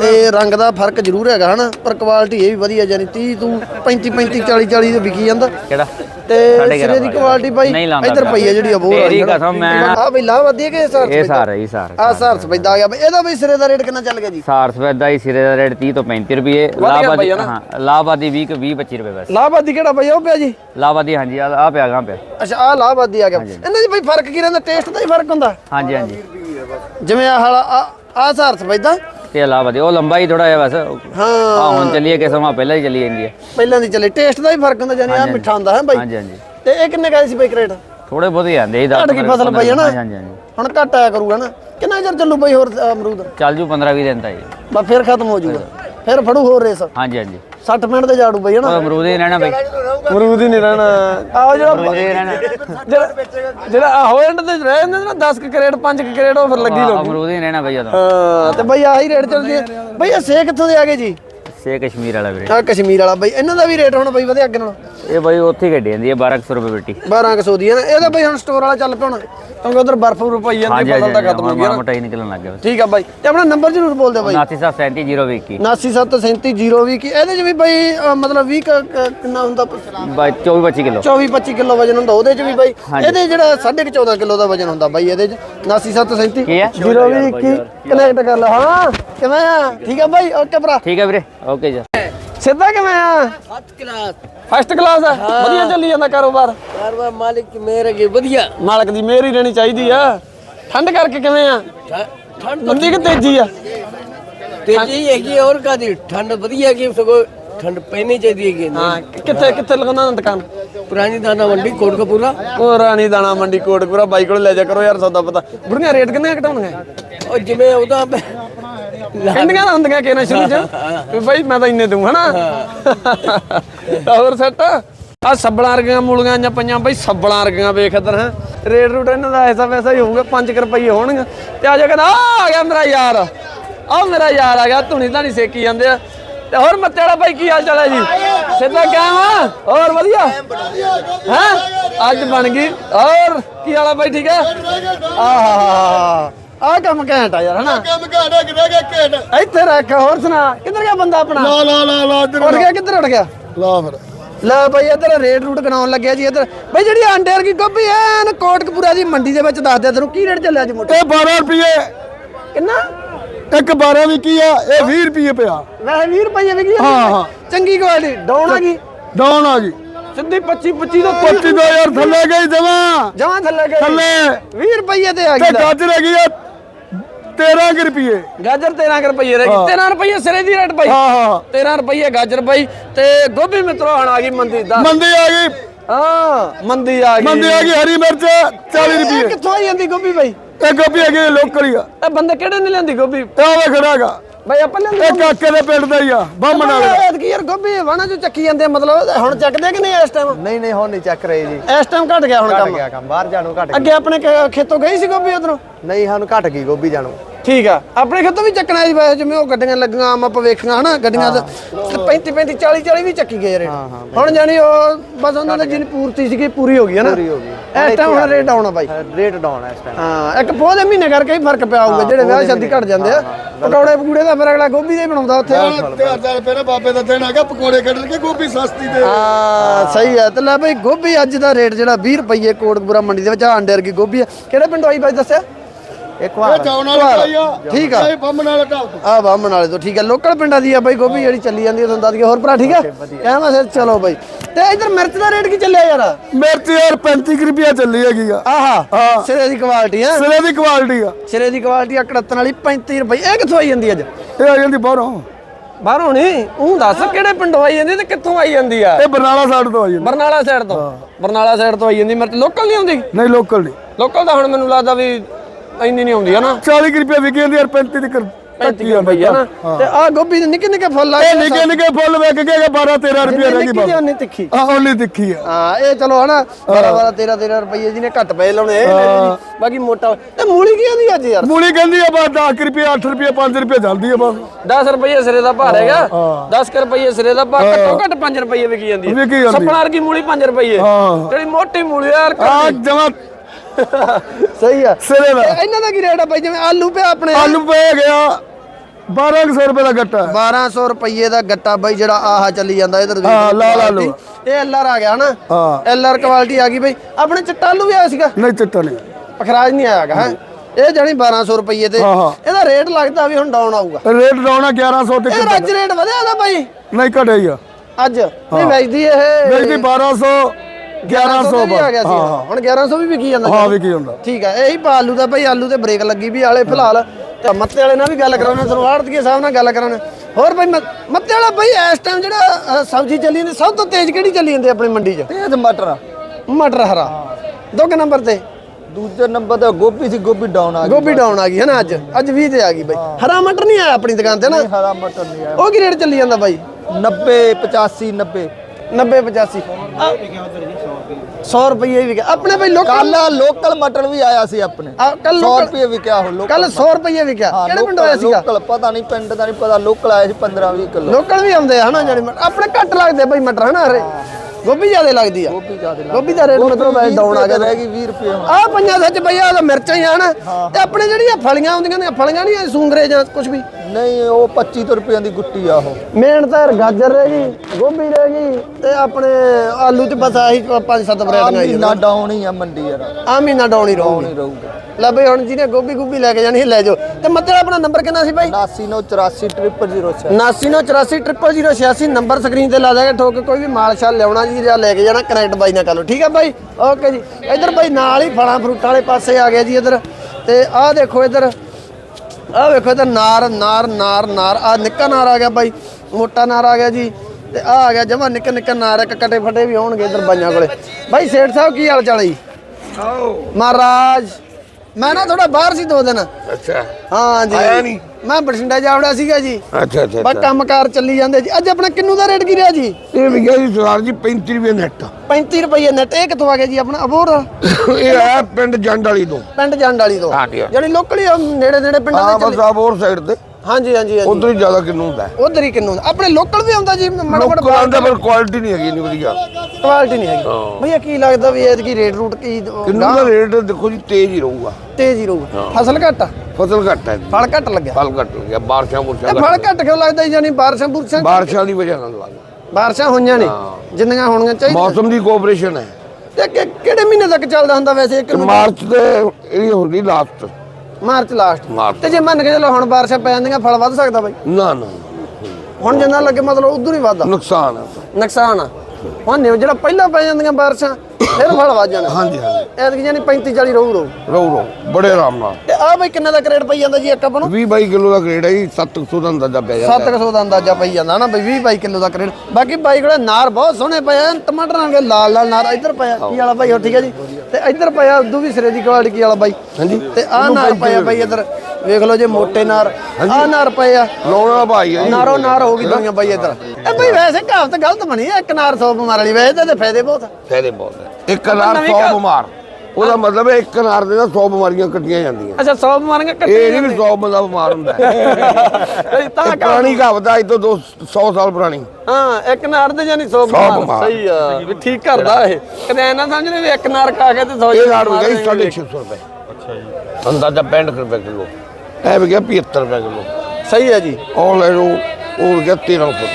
ਤੇ ਰੰਗ ਦਾ ਫ਼ਰਕ ਜ਼ਰੂਰ ਹੈਗਾ ਹਨਾ ਪਰ ਕੁਆਲਿਟੀ ਇਹ ਵੀ ਵਧੀਆ ਜਾਨੀ 30 ਤੂੰ 35 35 40 40 ਦੇ ਵਿਕੀ ਜਾਂਦਾ। ਕਿਹੜਾ? ਤੇ ਸਿਰੇ ਦੀ ਰੁਪਏ। ਕੁਆਲਿਟੀ ਬਾਈ ਨਹੀਂ ਲਾਉਂਦਾ ਇੱਧਰ ਪਈ ਹੈ ਜਿਹੜੀ ਅਬੋਰ ਤੇਰੀ ਵਾਲੀ ਕਸਮ ਮੈਂ ਆ ਬਈ ਲਾ ਵਧੀਆ ਕਿ ਸਰ ਇਹ ਸਾਰ ਹੈ ਜੀ ਸਾਰ ਆ ਸਰ ਸਪੈਦਾ ਆ ਗਿਆ ਬਈ। ਇਹਦਾ ਬਈ ਸਿਰੇ ਦਾ ਰੇਟ ਕਿੰਨਾ ਚੱਲ ਗਿਆ ਜੀ? ਸਾਰ ਸਫੈਦ ਦਾ ਹੀ ਸਿਰੇ ਦਾ ਰੇਟ 30 ਤੋਂ 35 ਰੁਪਏ ਲਾਬਾਦੀ ਹਾਂ ਲਾਬਾਦੀ 20 20 25 ਰੁਪਏ ਬਸ। ਲਾਭਾਦੀ ਕਿਹੜਾ ਬਈ ਉਹ ਪਿਆ ਜੀ? ਲਾਬਾਦੀ ਹਾਂਜੀ ਆ ਆ ਪਿਆ ਗਾ ਪਿਆ। ਅੱਛਾ ਆ ਲਾਭਾਦੀ ਆ ਗਿਆ। ਇਹਨਾਂ 'ਚ ਬਈ ਫ਼ਰਕ ਕੀ ਰਹਿੰਦਾ? ਟੇਸਟ ਦਾ ਹੀ ਫ਼ਰਕ ਹੁੰਦਾ? ਹਾਂਜੀ ਹਾਂਜੀ। ਜਿਵੇਂ ਆਹ ਵਾਲਾ ਆ ਆ ਸਾਰ ਸਪੈਦਾ ਤੇ ਇਲਾਵਾ ਉਹ ਲੰਬਾ ਹੀ ਥੋੜਾ ਜਿਹਾ ਬਸ। ਹਾਂ। ਆ ਹੁਣ ਚੱਲੀਏ ਕਿ ਸਮਾਂ ਪਹਿਲਾਂ ਹੀ ਚੱਲੀ ਜਾਂਦੀ ਹੈ। ਪਹਿਲਾਂ ਦੀ ਚੱਲੇ ਟੇਸਟ ਦਾ ਹੀ ਫ਼ਰਕ ਹੁੰਦਾ ਜਾਨੀ ਆ ਮਿੱਠਾ ਹੁੰਦਾ ਹੈ ਬਾਈ। ਹਾਂਜੀ ਹਾਂਜੀ। ਤੇ ਇਹ ਕਿੰਨੇ ਗਏ ਸੀ ਬਈ ਕਰੇਟ? ਥੋੜੇ ਬਹੁਤ ਹੀ ਆਂਦੇ ਜੀ ਘੱਟ ਗਈ ਫਸਲ ਪਈ ਹੈ ਨਾ ਹਾਂਜੀ ਹਾਂਜੀ ਹੁਣ ਘੱਟ ਆਇਆ ਕਰੂਗਾ ਨਾ ਕਿੰਨਾ ਚਿਰ ਚੱਲੂ ਬਈ ਹੋਰ ਅਮਰੂਦ? ਚੱਲ ਜੂ 15 20 ਦਿਨ ਤਾਂ ਜੀ ਬਸ ਫਿਰ ਖਤਮ ਹੋ ਜਾਊਗਾ ਫਿਰ ਫੜੂ ਹੋਰ ਰੇਸ। ਹਾਂਜੀ ਹਾਂਜੀ। 60 ਮਿੰਟ ਤੇ ਜਾੜੂ ਬਈ ਹਨਾ ਉਹ ਅਮਰੂਦ ਹੀ ਰਹਿਣਾ ਬਈ। ਅਮਰੂਦ ਹੀ ਨਹੀਂ ਰਹਿਣਾ। ਆਹ ਜਿਹੜਾ ਅਮਰੂਦ ਹੀ ਰਹਿਣਾ। ਜਿਹੜਾ ਜਿਹੜਾ ਆਹੋ ਐਂਡ ਤੇ ਰਹਿ ਜਾਂਦੇ ਨਾ 10 ਕੁ ਕਰੇਟ 5 ਕੁ ਕਰੇਟ ਉਹ ਫਿਰ ਲੱਗੀ ਆਹ, ਲੋਕ। ਅਮਰੂਦ ਹੀ ਰਹਿਣਾ ਬਈ ਉਦੋਂ। ਹਾਂ ਤੇ ਬਈ ਆਹੀ ਰੇਟ ਚੱਲਦੀ ਹੈ ਬਈ ਇਹ ਸੇ ਕਿੱਥੋਂ ਦੇ ਆ ਗਏ ਜੀ? ਸੇ ਕਸ਼ਮੀਰ ਵਾਲਾ ਵੀਰੇ। ਆ ਕਸ਼ਮੀਰ ਵਾਲਾ। ਬਈ ਇਹਨਾਂ ਦਾ ਵੀ ਰੇਟ ਹੁਣ ਬਈ ਵਧਿਆ ਅੱਗੇ ਨਾਲੋਂ। ਇਹ ਬਈ ਉੱਥੇ ਹੀ ਗੱਡੀ ਜਾਂਦੀ ਹੈ 1200 ਰੁਪਏ ਬੇਟੀ 1200 ਦੀ ਹੈ ਨਾ। ਇਹਦਾ ਬਈ ਹੁਣ ਸਟੋਰ ਵਾਲਾ ਚੱਲ ਪਿਆ ਹੁਣ। ਕਿਉਂਕਿ ਉਧਰ ਬਰਫ਼ ਬੁਰਫ ਪਈ ਜਾਂਦੀ ਫਸਲ ਤਾਂ ਖਤਮ ਹੋ ਮਾੜਾ ਨਾ। ਮੋਟਾ ਹੀ ਨਿਕਲਣ ਲੱਗ ਗਿਆ ਠੀਕ ਆ ਬਾਈ। ਤੇ ਆਪਣਾ ਨੰਬਰ ਜ਼ਰੂਰ ਬੋਲ ਦਿਓ ਬਾਈ। 9973021 9773702 ਕੀ ਇਹਦੇ ਚ ਵੀ ਬਾਈ ਮਤਲਬ 20 ਕ- ਕ- ਕਿੰਨਾ ਹੁੰਦਾ ਬਾਈ 24 25 ਕਿਲੋ। 24 25 ਕਿਲੋ ਵਜਨ ਹੁੰਦਾ ਉਹਦੇ ਚ ਵੀ ਬਾਈ। ਇਹਦੇ ਜਿਹੜਾ 14.5 ਕਿਲੋ ਦਾ ਵਜਨ ਹੁੰਦਾ ਬਾਈ ਇਹਦੇ ਚ। 99737 ਕੀ ਹੈ? 021 ਕਨੈਕਟ ਕਰ ਲਾ ਹਾਂ। ਕਿਵੇਂ ਆ? ਠੀਕ ਆ ਬਾਈ? ਓਕੇ ਭਰਾ। ਠੀਕ ਹੈ ਵੀਰੇ। ਓਕੇ ਜੀ। ਸਿੱਧਾ ਕਿਵੇਂ ਆ? ਫਸਟ ਕਲਾਸ ਫਸਟ ਕਲਾਸ ਆ? ਵਧੀਆ ਚੱਲੀ ਜਾਂਦਾ ਕਾਰੋਬਾਰ? ਕਾਰੋਬਾਰ ਮਾਲਕ ਦੀ ਮਿਹਰ ਹੈ ਵਧੀਆ। ਮਾਲਕ ਦੀ ਮਿਹਰ ਹੀ ਰਹਿਣੀ ਚਾਹੀਦੀ ਆ। ਠੰਡ ਕਰਕੇ ਕਿਵੇਂ ਆ? ਠੰਡ ਕਿੰਨੀ ਕਿ ਤੇਜ਼ੀ ਆ? ਤੇਜ਼ੀ ਹੈਗੀ ਹੋਰ ਕਾਦੀ ਠੰਡ ਵਧੀਆ ਹੈਗੀ ਸਗੋ ਠੰਡ ਪੈਣੀ ਚਾਹੀਦੀ ਹੈਗੀ ਹਾਂ ਕਿੱਥੇ ਕਿੱਥੇ ਲਗਾਉਣਾ ਦੁਕਾਨ? ਪੁਰਾਣੀ ਦਾਣਾ ਮੰਡੀ ਕੋਟਕਪੂਰਾ। ਪੁਰਾਣੀ ਦਾਣਾ ਮੰਡੀ ਕੋਟਕਪੂਰਾ ਬਾਈ ਕੋਲ ਲੈ ਜਾ ਕਰੋ ਯਾਰ ਸੌਦਾ ਪਤਾ। ਬੁੜੀਆਂ ਰੇਟ ਕਿੰਨੇ ਘਟਾਉਣਗੇ? ਉਹ ਜਿਵੇਂ ਉਹਦਾ ਕਹਿੰਦੀਆਂ ਤਾਂ ਹੁੰਦੀਆਂ ਕਿ ਨਾ ਸ਼ੁਰੂ ਚ, ਵੀ ਬਾਈ ਮੈਂ ਤਾਂ ਇੰਨੇ ਦੂੰ, ਹਨਾ? ਹੋਰ ਸੈੱਟ? ਆ ਸੱਬਲਾਂ ਵਰਗੀਆਂ ਮੂਲੀਆਂ ਜਾਂ ਪਈਆਂ, ਬਾਈ ਸੱਬਲਾਂ ਵਰਗੀਆਂ ਵੇਖ ਇੱਧਰ, ਹੈ? ਰੇਟ ਰੂਟ ਇਹਨਾਂ ਦਾ ਐਸਾ ਵੈਸਾ ਹੀ ਹੋਊਗਾ 5 ਰੁਪਏ ਹੋਣਗੇ। ਤੇ ਆ ਜਾ ਕਹਿੰਦਾ ਆ ਗਿਆ ਮੇਰਾ ਯਾਰ ਆ ਮੇਰਾ ਯਾਰ ਆ ਗਿਆ ਧੁਣੀ ਧਾਣੀ ਸੇਕੀ ਜਾਂਦੇ ਆ। ਤੇ ਹੋਰ ਮੱਤੇ ਵਾਲਾ ਬਾਈ ਕੀ ਹਾਲ ਚਾਲ ਹੈ ਜੀ? ਸਿੱਧਾ ਕਾਮ ਹੋਰ ਵਧੀਆ? ਹੈ? ਅੱਜ ਬਣ ਗਈ। ਹੋਰ, ਕੀ ਵਾਲਾ ਬਾਈ, ਠੀਕ ਹੈ? ਆਹਾ ਆ ਕੰਮ ਘੈਂਟ ਆ ਯਾਰ ਹਨਾ? ਕੰਮ ਘਾੜਾ ਕਿਹੜਾ ਗਿਆ ਘੇਟ? ਇੱਥੇ ਰੱਖ ਹੋਰ ਸੁਣਾ ਕਿੱਧਰ ਗਿਆ ਬੰਦਾ ਆਪਣਾ? ਲਾ ਲਾ ਲਾ ਲਾ ਇੱਧਰ ਉੱਡ ਗਿਆ ਕਿੱਧਰ ਉੱਡ ਗਿਆ? ਲਾ ਫਿਰ। ਲੈ ਬਈ ਇੱਧਰ ਰੇਟ ਰੂਟ ਗਣਾਉਣ ਲੱਗਿਆ ਜੀ ਇੱਧਰ। ਬਈ ਜਿਹੜੀ ਅੰਡੇ ਵਰਗੀ ਗੋਭੀ ਐਨ ਕੋਟਕਪੂਰਾ ਦੀ ਮੰਡੀ ਦੇ ਵਿੱਚ ਦੱਸ ਦਿਆ ਤੈਨੂੰ ਕੀ ਰੇਟ ਚੱਲਿਆ ਜੀ ਮੋਟੇ? ਇਹ 12 ਰੁਪਏ ਕਿੰਨਾ? ਇੱਕ 12 ਵੀ ਕੀ ਆ ਇਹ 20 ਰੁਪਏ ਪਿਆ। ਵੈਸੇ 20 ਰੁਪਏ ਵਿਕੀ ਹਾਂ, ਹੈ। ਚੰਗੀ ਕੁਆਲਿਟੀ ਡਾਊਨ ਆ ਗਈ। ਡਾਊਨ ਆ ਗਈ। ਸਿੱਧੀ 25 25 ਤੋਂ 25 ਦਾ ਯਾਰ ਥੱਲੇ ਗਈ ਜਮਾ। ਜਮਾਂ ਥੱਲੇ ਗਈ। ਥੱਲੇ। 20 ਰੁਪਏ ਤੇ ਆ ਤੇ ਗਈ ਲੈ। ਗਾਜਰ ਹੈਗੀ ਆ 13 ਕੁ ਰੁਪਏ ਗਾਜਰ 13 ਕੁ ਰੁਪਏ ਰਹਿ ਗਈ। 13 ਰੁਪਏ ਸਿਰੇ ਦੀ ਰੇਟ ਬਾਈ। ਹਾਂ ਹਾਂ 13 ਰੁਪਏ ਗਾਜਰ ਬਾਈ। ਤੇ ਗੋਭੀ ਮਿੱਤਰੋ ਹਣ ਆ ਗਈ ਮੰਦੀ ਦਾ ਮੰਦੀ ਆ ਗਈ। ਹਾਂ ਮੰਦੀ ਆ ਗਈ। ਮੰਦੀ ਆ ਗਈ ਹਰੀ ਮਿਰਚ 40 ਇਹ ਰੁਪਏ ਕਿੱਥੋਂ ਆਈ ਜਾਂਦੀ ਗੋਭੀ ਬਾਈ? ਇਹ ਗੋਭੀ ਹੈਗੀ ਲੋਕਲ ਹੀ ਆ। ਇਹ ਬੰਦੇ ਕਿਹੜੇ ਨੇ ਲਿਆਂਦੀ ਗੋਭੀ? ਇਹ ਆਵੇ ਖੜਾ ਹੈਗਾ। ਬਾਈ ਆਪਾਂ ਲਿਆਂਦੀ ਇਹ ਕਾਕੇ ਦੇ ਪਿੰਡ ਦਾ ਹੀ ਆ ਬਾਹਮਣ ਵਾਲੇ। ਐਤਕੀ ਯਾਰ ਗੋਭੀ ਵਾਣਾ ਜੋ ਚੱਕੀ ਜਾਂਦੇ ਆ, ਮਤਲਬ ਹੁਣ ਚੱਕਦੇ ਕਿ ਨਹੀਂ ਇਸ ਟਾਈਮ ਨਹੀਂ ਨਹੀਂ ਹੁਣ ਨਹੀਂ ਚੱਕ ਰਹੇ ਜੀ। ਇਸ ਟਾਈਮ ਘਟ ਗਿਆ ਹੁਣ ਘਟ ਕੰਮ? ਗਿਆ ਕੰਮ ਬਾਹਰ ਜਾਣੋਂ ਘਟ ਗਿਆ। ਅੱਗੇ ਆਪਣੇ ਖੇਤੋਂ ਗਈ ਸੀ ਗੋਭੀ ਉਧਰੋਂ? ਨਹੀਂ ਸਾਨੂੰ ਘਟ ਗਈ ਗੋਭੀ ਜਾਣੋਂ। ਠੀਕ ਆ। ਆਪਣੇ ਖੇਤੋਂ ਵੀ ਚੱਕਣਾ ਸੀ ਵੈਸੇ ਜਿਵੇਂ ਉਹ ਗੱਡੀਆਂ ਲੱਗੀਆਂ ਆਮ ਆਪਾਂ ਵੇਖੀਆਂ ਹਨਾ? ਗੱਡੀਆਂ ਤੇ 35 35 40 40 ਵੀ ਚੱਕੀ ਗਏ ਰੇਟ ਹੁਣ ਜਾਨੀ ਉਹ ਬਸ ਉਹਨਾਂ ਦੀ ਜਿਹਨੀ ਪੂਰਤੀ ਸੀਗੀ ਪੂਰੀ ਹੋ ਗਈ ਹਨਾ? ਪੂਰੀ ਹੋ ਗਈ। ਇਸ ਟਾਈਮ ਹੁਣ ਰੇਟ ਆਉਣਾ ਬਾਈ। ਰੇਟ ਡਾਊਨ ਹੈ ਇਸ ਟਾਈਮ ਹਾਂ ਇੱਕ ਪੋਹ ਦੇ ਮਹੀਨੇ ਕਰਕੇ ਹੀ ਫ਼ਰਕ ਪਿਆ ਹੋਊਗਾ ਜਿਹੜੇ ਵਿਆਹ ਸ਼ਾਦੀ ਘਟ ਜਾਂਦੇ ਆ। ਪਕੌੜੇ ਪਕੂੜੇ ਦਾ ਫਿਰ ਅਗਲਾ ਗੋਭੀ ਦੇ ਹੀ ਬਣਾਉਂਦਾ ਉੱਥੇ। ਤਿਆਰ ਤਿਆਰ ਪਹਿਲਾਂ ਬਾਬੇ ਦਾ ਦਿਨ ਹੈਗਾ ਪਕੌੜੇ ਕੱਢ ਕੇ ਗੋਭੀ ਸਸਤੀ ਦੇ। ਹਾਂ ਸਹੀ ਹੈ ਤੇ ਲੈ ਬਈ ਗੋਭੀ ਅੱਜ ਦਾ ਰੇਟ ਜਿਹੜਾ 20 ਰੁਪਏ ਕੋਟਕਪੂਰਾ ਮੰਡੀ ਦੇ ਵਿੱਚ ਆ ਅੰਡੇ ਵਰਗੀ ਗੋਭੀ ਆ। ਕਿਹੜੇ ਪਿੰਡੋਂ ਆਈ ਬਾਈ ਦੱਸਿਆ? ਇੱਕ ਇਹ ਵਾਰ ਜਾਉਣ ਵਾਲਾ ਵਾਹ, ਭਾਈ ਆ। ਠੀਕ ਆ। ਇਹ ਬੰਮਣ ਵਾਲਾ ਢਾਬ ਤੋਂ। ਆ ਬਾਮਣ ਵਾਲੇ ਤੋਂ ਠੀਕ ਹੈ ਲੋਕਲ ਪਿੰਡਾਂ ਦੀ ਆ ਬਾਈ ਗੋਭੀ ਜਿਹੜੀ ਚੱਲੀ ਜਾਂਦੀ ਹੈ ਤੁਹਾਨੂੰ ਦੱਸ ਦਈਏ ਹੋਰ ਭਰਾ ਠੀਕ ਹੈ ਕਹਿਵਾ ਸਿਰ ਚਲੋ ਬਾਈ। ਤੇ ਇਧਰ ਮਿਰਚ ਦਾ ਰੇਟ ਕੀ ਚੱਲਿਆ ਯਾਰ? ਮਿਰਚ ਯਾਰ 35 ਰੁਪਏ ਚੱਲੀ ਹੈਗੀ ਆ। ਆਹਾ ਹਾਂ। ਸਿਰੇ ਦੀ ਕੁਆਲਿਟੀ ਹੈ ਸਿਰੇ ਦੀ ਕੁਆਲਿਟੀ ਆ। ਸਿਰੇ ਦੀ ਕੁਆਲਿਟੀ ਆ ਕੜਤਨ ਵਾਲੀ 35 ਰੁਪਏ। ਇਹ ਕਿੱਥੋਂ ਆਈ ਜਾਂਦੀ ਅੱਜ? ਇਹ ਆ ਜਾਂਦੀ ਬਾਹਰੋਂ। ਬਾਹਰੋਂ ਨਹੀਂ ਉਹ ਦੱਸ ਕਿਹੜੇ ਪਿੰਡੋਂ ਆਈ ਜਾਂਦੀ ਤੇ ਕਿੱਥੋਂ ਆਈ ਜਾਂਦੀ ਆ? ਇਹ ਬਰਨਾਲਾ ਸਾਈਡ ਤੋਂ ਆ ਜਾਂਦੀ। ਬਰਨਾਲਾ ਸਾਈਡ ਤੋਂ? ਬਰਨਾਲਾ ਸਾਈਡ ਤੋਂ ਆਈ ਜਾਂਦੀ ਮਿਰਚ। ਲੋਕਲ ਨਹੀਂ ਆਉਂਦੀ? ਨਹੀਂ ਲੋਕਲ ਨਹੀਂ ਲੋਕਲ ਤਾਂ ਹੁਣ ਮੈਨੂੰ ਲੱਗਦਾ ਵੀ ਇੰਨੀ ਨਹੀਂ ਆਉਂਦੀ ਹੈ ਨਾ 40 ਕੁ ਰੁਪਏ ਵਿਕੀ ਜਾਂਦੀ ਯਾਰ 35 ਦੀ ਕਰ 35 ਰੁਪਏ ਹੈ। ਨਾ ਤੇ ਆ ਗੋਭੀ ਦੇ ਨਿੱਕੇ ਨਿੱਕੇ ਫੁੱਲ ਆ ਇਹ ਨਿੱਕੇ ਨਿੱਕੇ ਫੁੱਲ ਵਿਕ ਗਏ 12 13 ਰੁਪਏ ਰਹਿ ਗਈ ਨਿੱਕੀ ਬਸ। ਜਿਹੀ ਉਨੀ ਤਿੱਖੀ ਆ ਓਲੀ ਤਿੱਖੀ ਆ। ਹਾਂ ਇਹ ਚਲੋ ਹਨਾ 12 12 13 13 ਰੁਪਏ ਜਿਹਨੇ ਘੱਟ ਪਏ ਲਾਉਣੇ ਇਹ ਲੈ ਲਓ ਜੀ। ਬਾਕੀ ਮੋਟਾ ਤੇ ਮੂਲੀ ਕੀ ਆਂਦੀ ਅੱਜ ਯਾਰ? ਮੂਲੀ ਕਹਿੰਦੀ ਆ ਬਸ 10 ਰੁਪਏ 8 ਰੁਪਏ 5 ਰੁਪਏ ਚੱਲਦੀ ਆ ਬਸ। 10 ਰੁਪਏ ਸਿਰੇ ਦਾ ਭਾਰ ਹੈਗਾ। 10 ਰੁਪਏ ਸਿਰੇ ਦਾ ਭਾਰ ਘੱਟੋ ਘੱਟ 5 ਰੁਪਏ ਵਿਕੀ ਜਾਂਦੀ ਹੈ ਵਿਕੀ ਜਾਂਦੀ। ਸੱਪਣਾਰ ਕੀ ਮੂਲੀ 5 ਰੁਪਏ। ਹਾਂ। ਜਿਹੜੀ ਮੋਟੀ ਮੂਲੀ ਯਾਰ ਆ ਜਮਾ ਸਹੀ ਆ। ਸਿਰੇ ਦਾ। ਇਹਨਾਂ ਦਾ ਕੀ ਰੇਟ ਆ ਬਾਈ? ਜਿਵੇਂ ਆਲੂ ਪਿਆ ਆਪਣੇ। ਆਲੂ ਪੈ ਗਿਆ। 1200 ਰੁਪਏ ਦਾ ਗੱਟਾ। 1200 ਰੁਪਏ ਦਾ ਗੱਟਾ ਬਾਈ ਜਿਹੜਾ ਆਹ ਚੱਲੀ ਜਾਂਦਾ ਇਧਰ ਹਾਂ, ਲਾਲ ਆਲੂ। ਇਹ ਐਲਆਰ ਆ ਗਿਆ ਹਨਾ? ਹਾਂ। ਐਲਆਰ ਕੁਆਲਿਟੀ ਆ ਗਈ ਬਾਈ। ਆਪਣੇ ਚਿੱਟਾ ਆਲੂ ਵੀ ਆਇਆ ਸੀਗਾ? ਨਹੀਂ ਚਿੱਟਾ ਨਹੀਂ। ਪਖਰਾਜ ਨਹੀਂ ਆਇਆਗਾ ਹੈ? ਇਹ ਜਾਨੀ 1200 ਰੁਪਏ ਤੇ। ਹਾਂ, ਹਾਂ। ਇਹਦਾ ਰੇਟ ਲੱਗਦਾ ਵੀ ਹੁਣ ਡਾਊਨ ਆਊਗਾ। ਰੇਟ ਡਾਉਣਾ 1100 ਤੇ ਇਹ ਅੱਜ ਰੇਟ ਵਧਿਆ ਦਾ ਬਾਈ? ਨਹੀਂ ਘਟਿਆ ਹੀ ਆ। ਅੱਜ। ਨਹੀਂ ਵੇਚਦੀ ਇਹ। ਵੇਚਦੀ 1200 1100 ਵੀ ਆ ਗਿਆ ਸੀ। ਹਾਂ ਹੁਣ 1100 ਵੀ ਵਿਕੀ ਜਾਂਦਾ ਹਾਂ ਵਿਕੀ ਹੁੰਦਾ ਠੀਕ ਹੈ ਇਹੀ ਪਾ ਆਲੂ ਦਾ ਭਾਈ ਆਲੂ ਤੇ ਬ੍ਰੇਕ ਲੱਗੀ ਵੀ ਆਲੇ ਫਿਲਹਾਲ। ਤੇ ਮੱਤੇ ਵਾਲੇ ਨਾਲ ਵੀ ਗੱਲ ਕਰਾਉਣਾ ਤੁਹਾਨੂੰ ਆੜਤੀਏ ਸਾਹਿਬ ਨਾਲ ਗੱਲ ਕਰਾਉਣਾ ਹੋਰ ਭਾਈ ਮ- ਮੱਤੇ ਵਾਲਾ ਭਾਈ ਇਸ ਟਾਈਮ ਜਿਹੜਾ ਅ, ਸਬਜ਼ੀ ਚੱਲੀ ਜਾਂਦੀ ਸਭ ਤੋਂ ਤੇਜ਼ ਕਿਹੜੀ ਚੱਲੀ ਜਾਂਦੀ ਆਪਣੀ ਮੰਡੀ 'ਚ? ਤੇਜ਼ ਮਟਰ ਮਟਰ ਹਰਾ। ਦੋ ਕੁ ਨੰਬਰ ਤੇ? ਦੂਜੇ ਨੰਬਰ ਤੇ ਗੋਭੀ ਸੀ ਗੋਭੀ ਡਾਊਨ ਆ ਗਈ। ਗੋਭੀ ਡਾਊਨ ਆ ਗਈ ਹੈ ਨਾ ਅੱਜ? ਅੱਜ 20 ਤੇ ਆ ਗਈ ਬਾਈ। ਹਰਾ ਮਟਰ ਨਹੀਂ ਆਇਆ ਆਪਣੀ ਦੁਕਾਨ ਤੇ ਨਾ ਹਰਾ ਮਟਰ ਨਹੀਂ ਆਇਆ। ਉਹ ਕੀ ਰੇਟ ਚੱਲੀ ਜਾਂਦਾ ਬਾਈ? 90 85 90 90 85 100 ਰੁਪਏ ਹੀ ਵਿਕਿਆ। ਆਪਣੇ ਭਾਈ ਲੋਕਲ ਕੱਲ ਲੋਕਲ ਮਟਰ ਵੀ ਆਇਆ ਸੀ ਆਪਣੇ। ਕੱਲ 100 ਰੁਪਏ ਵਿਕਿਆ ਉਹ ਲੋਕਲ ਕੱਲ 100 ਰੁਪਏ ਵਿਕਿਆ। ਕਿਹੜੇ ਪਿੰਡੋਂ ਆਇਆ ਸੀਗਾ? ਲੋਕਲ ਪਤਾ ਨਹੀਂ ਪਿੰਡ ਦਾ ਨਹੀਂ ਪਤਾ। ਲੋਕਲ ਆਇਆ ਸੀ 15 20 ਕਿਲੋ। ਲੋਕਲ ਵੀ ਆਉਂਦੇ ਆ ਹਨਾ ਜਾਨੀ ਮਟ- ਆਪਣੇ ਘੱਟ ਲੱਗਦੇ ਆ ਬਈ ਮਟਰ ਹਨਾ ਹਰੇ। ਗੋਭੀ ਜ਼ਿਆਦਾ ਲੱਗਦੀ ਆ। ਗੋਭੀ ਜ਼ਿਆਦਾ ਲੱਗ- ਗੋਭੀ ਦਾ ਰੇਟ ਮਤਲਬ ਐ ਡਾਊਨ ਆ ਗਿਆ। ਰਹਿ ਗਈ 20 ਰੁਪਏ ਹੁਣ ਆ ਪੰਜਾਂ ਸੱਚ ਬਈ ਆ ਤਾਂ ਮਿਰਚਾਂ ਹੀ ਆ ਨਾ ਤੇ ਆਪਣੇ ਜਿਹੜੀਆਂ ਫਲੀਆਂ ਹੁੰਦੀਆਂ ਨੇ ਫਲੀਆਂ ਨਹੀਂ ਸੂੰਗਰੇ ਜਾਂ ਕੁਝ ਵੀ। ਨਹੀਂ ਉਹ 25 ਰੁਪਏ ਦੀ ਗੁੱਟੀ ਆ ਉਹ। ਮੇਨ ਤਾਂ ਯਾਰ ਗਾਜਰ ਰਹਿ ਗਈ ਗੋਭੀ ਰਹਿ ਗਈ ਤੇ ਆਪਣੇ ਆਲੂ ਤੇ ਬਸ ਆਹੀ ਪੰਜ ਸੱਤ ਵੈਰਾਈਟੀਆਂ ਆਈ ਮਹੀਨਾ ਡਾਊਨ ਹੀ ਆ ਮੰਡੀ ਯਾਰ। ਆ ਮਹੀਨਾ ਹੀ ਰਹੂਗੀ। ਨਹੀਂ ਰਹੂਗਾ। ਲੈ ਬਈ ਹੁਣ ਜਿਹਨੇ ਗੋਭੀ ਗੋਭੀ ਲੈ ਕੇ ਜਾਣੀ ਲੈ ਜਾਓ। ਤੇ ਮਤਲਬ ਆਪਣਾ ਨੰਬਰ ਕਿੰਨਾ ਸੀ ਬਾਈ? 8984 79840086 ਨੰਬਰ ਸਕਰੀਨ ਤੇ ਲਾ ਦਾਂਗੇ ਠੋਕ ਕੋਈ ਵੀ ਮਾਲ ਸ਼ਾਲ ਲਿਆਉਣਾ ਜੀ ਜਾਂ ਲੈ ਕੇ ਜਾਣਾ ਕਨੈਕਟ ਬਾਈ ਨਾਲ ਕਰ ਲਓ। ਠੀਕ ਆ ਬਾਈ? ਓਕੇ ਜੀ। ਇੱਧਰ ਬਾਈ ਨਾਲ ਹੀ ਫਲਾਂ ਫਰੂਟਾਂ ਵਾਲੇ ਪਾਸੇ ਆ ਗਿਆ ਜੀ ਇੱਧਰ। ਤੇ ਆਹ ਦੇਖੋ ਇੱਧਰ। ਆਹ ਵੇਖੋ ਇੱਧਰ ਨਾਰ ਨਾਰ ਨਾਰ ਨਾਰ। ਆ ਨਿੱਕਾ ਨਾਰ ਆ ਗਿਆ ਬਾਈ ਮੋਟਾ ਨਾਰ ਆ ਗਿਆ ਜੀ। ਤੇ ਆ ਆ ਗਿਆ ਜਮਾ ਨਿੱਕਾ ਨਿੱਕਾ ਨਾਰ ਇੱਕ ਕਟੇ ਫਟੇ ਵੀ ਹੋਣਗੇ ਇੱਧਰ ਬਾਈਆਂ ਕੋਲੇ। ਬਾਈ ਸੇਠ ਸਾਹਿਬ ਕੀ ਹਾਲ ਚਾਲ ਹੈ ਜੀ? ਮਹਾਰਾਜ ਮੈਂ ਨਾ ਥੋੜਾ ਬਾਹਰ ਸੀ ਦੋ ਦਿਨ। ਅੱਛਾ। ਹਾਂ ਜੀ। ਆਇਆ ਨਹੀਂ? ਮੈਂ ਬਠਿੰਡਾ ਜਾਵੜਾ ਸੀਗਾ ਜੀ। ਅੱਛਾ ਅੱਛਾ ਬਸ ਕੰਮਕਾਰ ਚੱਲੀ ਜਾਂਦੇ ਜੀ। ਅੱਜ ਆਪਣਾ ਕਿੰਨੂ ਦਾ ਰੇਟ ਕੀ ਰਿਹਾ ਜੀ? ਇਹ ਵੀ ਗਿਆ ਜੀ ਸਰਦਾਰ ਜੀ 35 ਰੁਪਏ ਨੈਟ 35 ਰੁਪਏ ਨੈਟ ਇਹ ਕਿੱਥੋਂ ਆ ਗਿਆ ਜੀ ਆਪਣਾ? ਅਬੋਰ ਇਹ ਆਇਆ ਪਿੰਡ ਜੰਡ ਵਾਲੀ ਤੋਂ। ਪਿੰਡ ਜੰਡ ਵਾਲੀ ਤੋਂ। ਹਾਂਜੀ, ਹਾਂ। ਜਿਹੜੀ ਲੋਕਲੀ ਨੇੜੇ ਨੇੜੇ ਪਿੰਡਾਂ ਹਾਂ ਦੇ ਬਸ ਚੱਲੇ ਆ ਸਾਈਡ ਤੇ। ਹਾਂਜੀ ਹਾਂਜੀ ਹਾਂਜੀ। ਉਧਰ ਹੀ ਜ਼ਿਆਦਾ ਕਿੰਨੂ ਹੁੰਦਾ ਉਧਰ ਹੀ ਕਿੰਨੂ ਆਪਣੇ ਲੋਕਲ ਵੀ ਆਉਂਦਾ ਜੀ ਮਾੜਾ ਲੋਕਲ ਮਾੜਾ ਆਂਦਾ ਪਰ ਕੁਆਲਿਟੀ ਨਹੀਂ ਹੈਗੀ ਇੰਨੀ ਵਧੀਆ। ਕੁਆਲਿਟੀ ਨਹੀਂ ਹੈਗੀ। ਭਈਆ ਕੀ ਲੱਗਦਾ ਵੀ ਐਤਕੀ ਰੇਟ ਰੂਟ ਕੀ ਕਿੰਨੂ ਦਾ ਰੇਟ ਦੇਖੋ ਜੀ ਤੇਜ਼ ਹੀ ਰਹੂਗਾ। ਤੇਜ਼ ਹੀ ਰਹੂਗਾ। ਫਸਲ ਘੱਟ ਆ? ਫਸਲ ਘੱਟ ਹੈ ਫਲ ਘੱਟ ਲੱਗਿਆ? ਫਲ ਘੱਟ ਲੱਗਿਆ ਬਾਰਿਸ਼ਾਂ ਬੁਰਸ਼ਾਂ ਇਹ ਫਲ ਘੱਟ ਕਿਉਂ ਲੱਗਦਾ ਜਾਨੀ ਬਾਰਿਸ਼ਾਂ ਬੁਰਸ਼ਾਂ ਬਾਰਿਸ਼ਾਂ ਦੀ ਵਜ੍ਹਾ ਨਾਲ ਲੱਗਦਾ। ਬਾਰਿਸ਼ਾਂ ਹੋਈਆਂ ਨੇ ਜਿੰਨੀਆਂ ਹੋਣੀਆਂ ਚਾਹੀਦੀਆਂ। ਮੌਸਮ ਦੀ ਕੋਆਪਰੇਸ਼ਨ ਹੈ। ਤੇ ਕਿਹੜੇ ਮਹੀਨੇ ਤੱਕ ਚੱਲਦਾ ਹੁੰਦਾ ਵੈਸੇ ਇੱਕ ਮਾਰਚ ਤੇ ਇਹ ਹੁੰਦੀ ਲਾਸਟ ਮਾਰਚ ਲਾਸਟ। ਮਾਰਚ ਤੇ ਜੇ ਮੰਨ ਕੇ ਚਲੋ ਹੁਣ ਬਾਰਿਸ਼ਾਂ ਪੈ ਜਾਂਦੀਆਂ ਫਲ ਵੱਧ ਸਕਦਾ ਬਾਈ। ਨਾ ਨਾ ਹੁਣ ਜਿੰਨਾ ਲੱਗੇ ਮਤਲਬ ਉਦੋਂ ਹੀ ਵੱਧਦਾ। ਨੁਕਸਾਨ ਹੈ ਨੁਕਸਾਨ ਆ। ਹੁਣ ਜਿਹੜਾ ਪਹਿਲਾਂ ਪੈ ਜਾਂਦੀਆਂ ਬਾਰਿਸ਼ਾਂ ਫਿਰ ਫਲ ਵੱਧ ਜਾਣਾ। ਹਾਂਜੀ ਹਾਂਜੀ। ਐਤਕੀ ਜਾਨੀ 35 40 ਰਹੂ ਰਹੂ ਰੋ ਰੋ ਬੜੇ ਆਰਾਮ ਨਾਲ। ਤੇ ਆ ਬਈ ਕਿੰਨੇ ਦਾ ਕਰੇਟ ਪਈ ਜਾਂਦਾ ਜੀ ਇੱਕ ਆਪਾਂ ਨੂੰ? 20 22 ਕਿਲੋ ਦਾ ਗ੍ਰੇਡ ਹੈ ਜੀ 700 ਦਾ ਅੰਦਾਜ਼ਾ ਪੈ ਜਾਂਦਾ। 700 ਦਾ ਅੰਦਾਜ਼ਾ ਪਈ ਜਾਂਦਾ ਨਾ ਬਈ 20 22 ਕਿਲੋ ਦਾ ਕਰੇਟ ਬਾਕੀ ਬਾਈ ਕੋਲੇ ਨਾਰ ਬਹੁਤ ਸੋਹਣੇ ਪਏ ਆ ਟਮਾਟਰ ਰੰਗੇ ਲਾਲ ਲਾਲ ਨਾਰ ਇੱਧਰ ਪਿਆ ਕੀ ਵਾਲਾ ਬਾਈ ਹੋ ਠੀਕ ਹੈ ਜੀ? ਤੇ ਇੱਧਰ ਪਿਆ ਉਦੋਂ ਵੀ ਸਿਰੇ ਦੀ ਕੁਆਲਿਟੀ ਵਾਲਾ ਬਾਈ। ਹਾਂਜੀ। ਤੇ ਆਹ ਨਾਰ ਪਿਆ ਬਾਈ ਇੱਧਰ। ਵੇਖ ਲਓ ਜੇ ਮੋਟੇ ਨਾਰ ਆਹ ਨਾਰ ਪਏ ਆ। ਲਾਉਣ ਵਾਲਾ ਭਾਈ ਜੀ ਨਾਰੋ ਨਾਰ ਹੋ ਗਈ ਦੁਨੀਆ ਬਾਈ ਇੱਧਰ। ਇਹ ਬਈ ਵੈਸੇ ਕਹਾਵਤ ਗਲਤ ਬਣੀ ਇੱਕ ਨਾਰ 100 ਬਿਮਾਰ ਵਾਲੀ। ਵੈਸੇ ਤਾਂ ਇਹਦੇ ਫਾਇਦੇ ਬਹੁਤ ਆ। ਫਾਇਦੇ ਬਹੁਤ ਇੱਕ ਅਨਾਰ 100 ਬਿਮਾਰ। ਉਹਦਾ ਮਤਲਬ ਹੈ ਇੱਕ ਅਨਾਰ ਦੇ ਨਾਲ 100 ਬਿਮਾਰੀਆਂ ਕੱਟੀਆਂ ਜਾਂਦੀਆਂ। ਅੱਛਾ 100 ਬਿਮਾਰੀਆਂ ਇਹ ਨਹੀਂ ਵੀ 100 ਬੰਦਾ ਬਿਮਾਰ ਹੁੰਦਾ। ਹੈ ਤਾਂ ਇਹ ਪੁਰਾਣੀ ਕਹਾਵਤ ਹੈ ਅੱਜ ਤੋਂ 200 ਸਾਲ ਪੁਰਾਣੀ। ਹਾਂ ਇੱਕ ਨਾਰ ਦੇ ਜਾਨੀ 100 ਬਿਮਾਰ। ਬਿਮਾਰ। ਸਹੀ ਆ ਵੀ ਠੀਕ ਕਰਦਾ ਇਹ। ਕਦੇ ਐ ਨਾ ਸਮਝ ਲੈ ਵੀ ਇੱਕ ਨਾਰ ਖਾ ਕੇ ਤੇ 100 ਇਹ ਨਾੜ ਹੋ ਗਿਆ 650 ਰੁਪਏ। ਅੱਛਾ ਜੀ। ਅੰਦਾਜ਼ਾ 65 ਰੁਪਏ ਕਿਲੋ। ਇਹ ਵੀ ਗਿਆ 75 ਰੁਪਏ ਕਿਲੋ। ਸਹੀ ਹੈ ਜੀ। ਆਨਲਾਈਨ ਉਹ ਹੋ ਗਿਆ 1300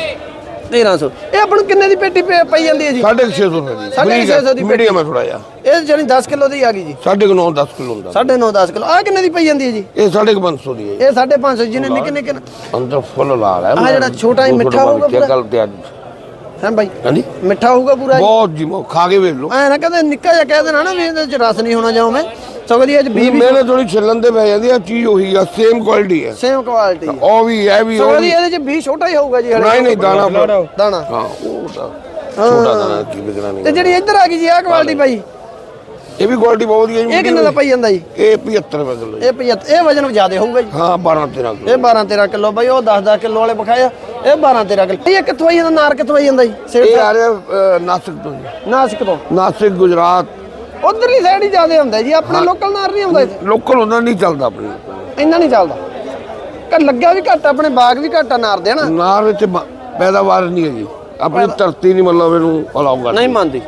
1300 ਇਹ ਆਪਾਂ ਨੂੰ ਕਿੰਨੇ ਦੀ ਪੇਟੀ ਪਈ ਪਈ ਜਾਂਦੀ ਹੈ ਜੀ? 650 ਰੁਪਏ ਦੀ। ਸਾਢੇ ਛੇ ਸੌ ਦੀ ਮੀਡੀਅਮ ਹੈ ਥੋੜਾ ਜਿਹਾ। ਇਹ ਜਾਨੀ 10 ਕਿਲੋ ਦੀ ਆ ਗਈ ਜੀ। ਸਾਢੇ ਕੁ ਨੌ 10 ਕਿਲੋ ਹੁੰਦਾ। 9.5 10 ਕਿਲੋ। ਆ ਕਿੰਨੇ ਦੀ ਪਈ ਜਾਂਦੀ ਹੈ ਜੀ? ਇਹ ਸਾਢੇ ਕੁ ਪੰਜ ਸੌ ਦੀ ਹੈ ਜੀ। ਇਹ 550 ਜਿਹਨੇ ਨਿੱਕੇ ਨਿੱਕੇ ਅੰਦਰ ਫੁੱਲ ਲਾਲ ਹੈ। ਆਹ ਜਿਹੜਾ ਛੋਟਾ ਹੀ ਮਿੱਠਾ ਹੋਊਗਾ ਪੂਰਾ? ਗੱਲ ਤੇ ਅੱਜ। ਹੈ ਬਾਈ? ਹਾਂਜੀ? ਮਿੱਠਾ ਹੋਊਗਾ ਪੂਰਾ ਜੀ। ਬਹੁਤ ਜੀ ਮੋ ਖਾ ਕੇ ਵੇਖ ਲਓ। ਐ ਨਾ ਕਹਿੰਦੇ ਨਿੱਕਾ ਜਿਹਾ ਕਹਿ ਦੇਣਾ ਨਾ ਵੀ ਇਹਦੇ ਚ ਰਸ ਨਹੀਂ ਹੋਣਾ ਜਾਉ ਮੈਂ ਸਗੋਂ ਦੀ ਬੀ ਵੀ ਮੇਰੇ ਥੋੜੀ ਛਿੱਲਣ ਤੇ ਪੈ ਜਾਂਦੀ ਆ ਚੀਜ਼ ਉਹੀ ਆ ਸੇਮ ਕੁਆਲਿਟੀ ਹੈ ਸੇਮ ਕੁਆਲਿਟੀ ਹੈ ਉਹ ਵੀ ਇਹ ਵੀ ਉਹ ਸਗੋਂ ਦੀ ਇਹਦੇ ਚ ਬੀ ਛੋਟਾ ਹੀ ਹੋਊਗਾ ਜੀ ਹਲੇ। ਨਹੀਂ ਨਹੀਂ ਦਾਣਾ ਦਾਣਾ ਹਾਂ ਉਹ ਤਾਂ ਛੋਟਾ ਦਾਣਾ ਕੀ ਵਿਕਣਾ ਤੇ ਨਹੀਂ ਜਿਹੜੀ ਇੱਧਰ ਆ ਗਈ ਜੀ ਆਹ ਕੁਆਲਿਟੀ ਬਾਈ ਇਹ ਵੀ ਕੁਆਲਿਟੀ ਬਹੁਤ ਵਧੀਆ ਜੀ ਇਹ ਕਿੰਨੇ ਦਾ ਪਈ ਜਾਂਦਾ ਜੀ? ਇਹ 75 ਰੁਪਏ ਕਿਲੋ ਜੀ ਇਹ 75 ਇਹ ਵਜਨ ਜ਼ਿਆਦਾ ਹੋਊਗਾ ਜੀ। ਹਾਂ 12 13 ਕਿਲੋ। ਇਹ 12 13 ਕਿਲੋ ਬਾਈ ਉਹ 10 10 ਕਿਲੋ ਵਾਲੇ ਵਿਖਾਏ ਆ ਇਹ 12 13 ਕਿਲੋ। ਇਹ ਕਿੱਥੋਂ ਆਈ ਜਾਂਦਾ ਨਾਰ ਕਿੱਥੋਂ ਆਈ ਜਾਂਦਾ ਜੀ? ਇਹ ਆ ਰਿਹਾ ਨਾਸਿਕ ਤੋਂ ਜੀ। ਨਾਸਿਕ ਤੋਂ। ਨਾਸਿਕ ਗੁਜਰਾਤ। ਉਧਰਲੀ ਸਾਈਡ ਹੀ ਜ਼ਿਆਦਾ ਹੁੰਦਾ ਜੀ ਆਪਣੇ ਲੋਕਲ ਨਾਰ ਨਹੀਂ ਆਉਂਦਾ ਇੱਥੇ। ਲੋਕਲ ਹੁੰਦਾ ਨਹੀਂ ਚੱਲਦਾ ਆਪਣੇ। ਇੰਨਾ ਨਹੀਂ ਚੱਲਦਾ। ਕਿ ਲੱਗਿਆ ਵੀ ਘੱਟ ਆਪਣੇ ਬਾਗ ਵੀ ਘੱਟ ਆ ਨਾਰ ਦੇ ਨਾ ਨਾਰ ਵਿੱਚ ਪੈਦਾਵਾਰ ਨਹੀਂ ਹੈਗੀ ਆਪਣੀ ਧਰਤੀ ਨਹੀਂ ਮਤਲਬ ਇਹਨੂੰ ਅਲਾਉ ਕਰਦੀ। ਨਹੀਂ ਮੰਨਦੀ।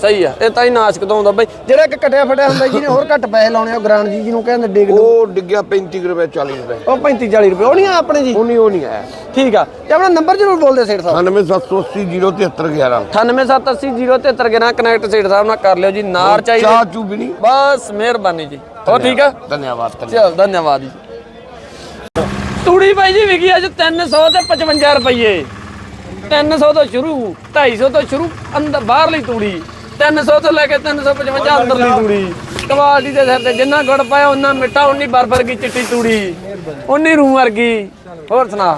ਸਹੀ ਆ ਇਹ ਤਾਂ ਹੀ ਨਾਸਿਕ ਤੋਂ ਆਉਂਦਾ ਬਾਈ। ਜਿਹੜਾ ਇੱਕ ਕਟਿਆ ਫਟਿਆ ਹੁੰਦਾ ਜਿਹਨੇ ਹੋਰ ਘੱਟ ਪੈਸੇ ਲਾਉਣੇ ਆ ਉਹ ਗ੍ਰਾਂਡ ਜੀ ਜਿਹਨੂੰ ਕਹਿੰਦੇ ਡਿਗ ਡੁਗ। ਉਹ ਡਿੱਗਿਆ 35 ਕੁ ਰੁਪਏ 40 ਰੁਪਏ। ਉਹ 35 40 ਰੁਪਏ ਉਹ ਨਹੀਂ ਆ ਆਪਣੇ ਜੀ? ਉਹ ਨਹੀਂ ਉਹ ਨਹੀਂ ਆਇਆ ਠੀਕ ਆ ਤੇ ਆਪਣਾ ਨੰਬਰ ਜ਼ਰੂਰ ਬੋਲ ਦਿਓ ਸੇਠ ਸਾਹਿਬ। 9780 07311 98780073 ਕਨੈਕਟ ਸੇਠ ਸਾਹਿਬ ਨਾਲ ਕਰ ਲਿਓ ਜੀ ਨਾਰ ਚਾਹੀਦੇ ਚਾਹ ਚੂ ਵੀ ਨਹੀਂ? ਬਸ ਮਿਹਰਬਾਨੀ ਜੀ। ਹੋ ਠੀਕ ਆ? ਧੰਨਵਾਦ ਧੰਨਵਾਦ। ਚਲ ਧੰਨਵਾਦ ਜੀ। ਤੂੜੀ ਬਾਈ ਜੀ ਵਿਕੀ ਅੱਜ 300 ਤੇ 55 ਰੁਪਏ 300 ਤੋਂ ਸ਼ੁਰੂ 250 ਤੋਂ ਸ਼ੁਰੂ ਅੰਦਰ ਬਾਹਰਲੀ ਤੂੜੀ। 300 ਤੋਂ ਲੈ ਕੇ 355 ਅੰਦਰਲੀ। ਤੂੜੀ। ਕੁਆਲਿਟੀ ਦੇ ਸਿਰ ਤੇ ਜਿੰਨਾ ਗੁੜ ਪਾਇਆ ਉਹਨਾਂ ਮਿੱਠਾ ਉਨੀ ਬਰਬਰ ਕੀ ਚਿੱਟੀ ਤੂੜੀ। ਉਨੀ ਰੂਹ ਵਰਗੀ। ਹੋਰ ਸੁਣਾ?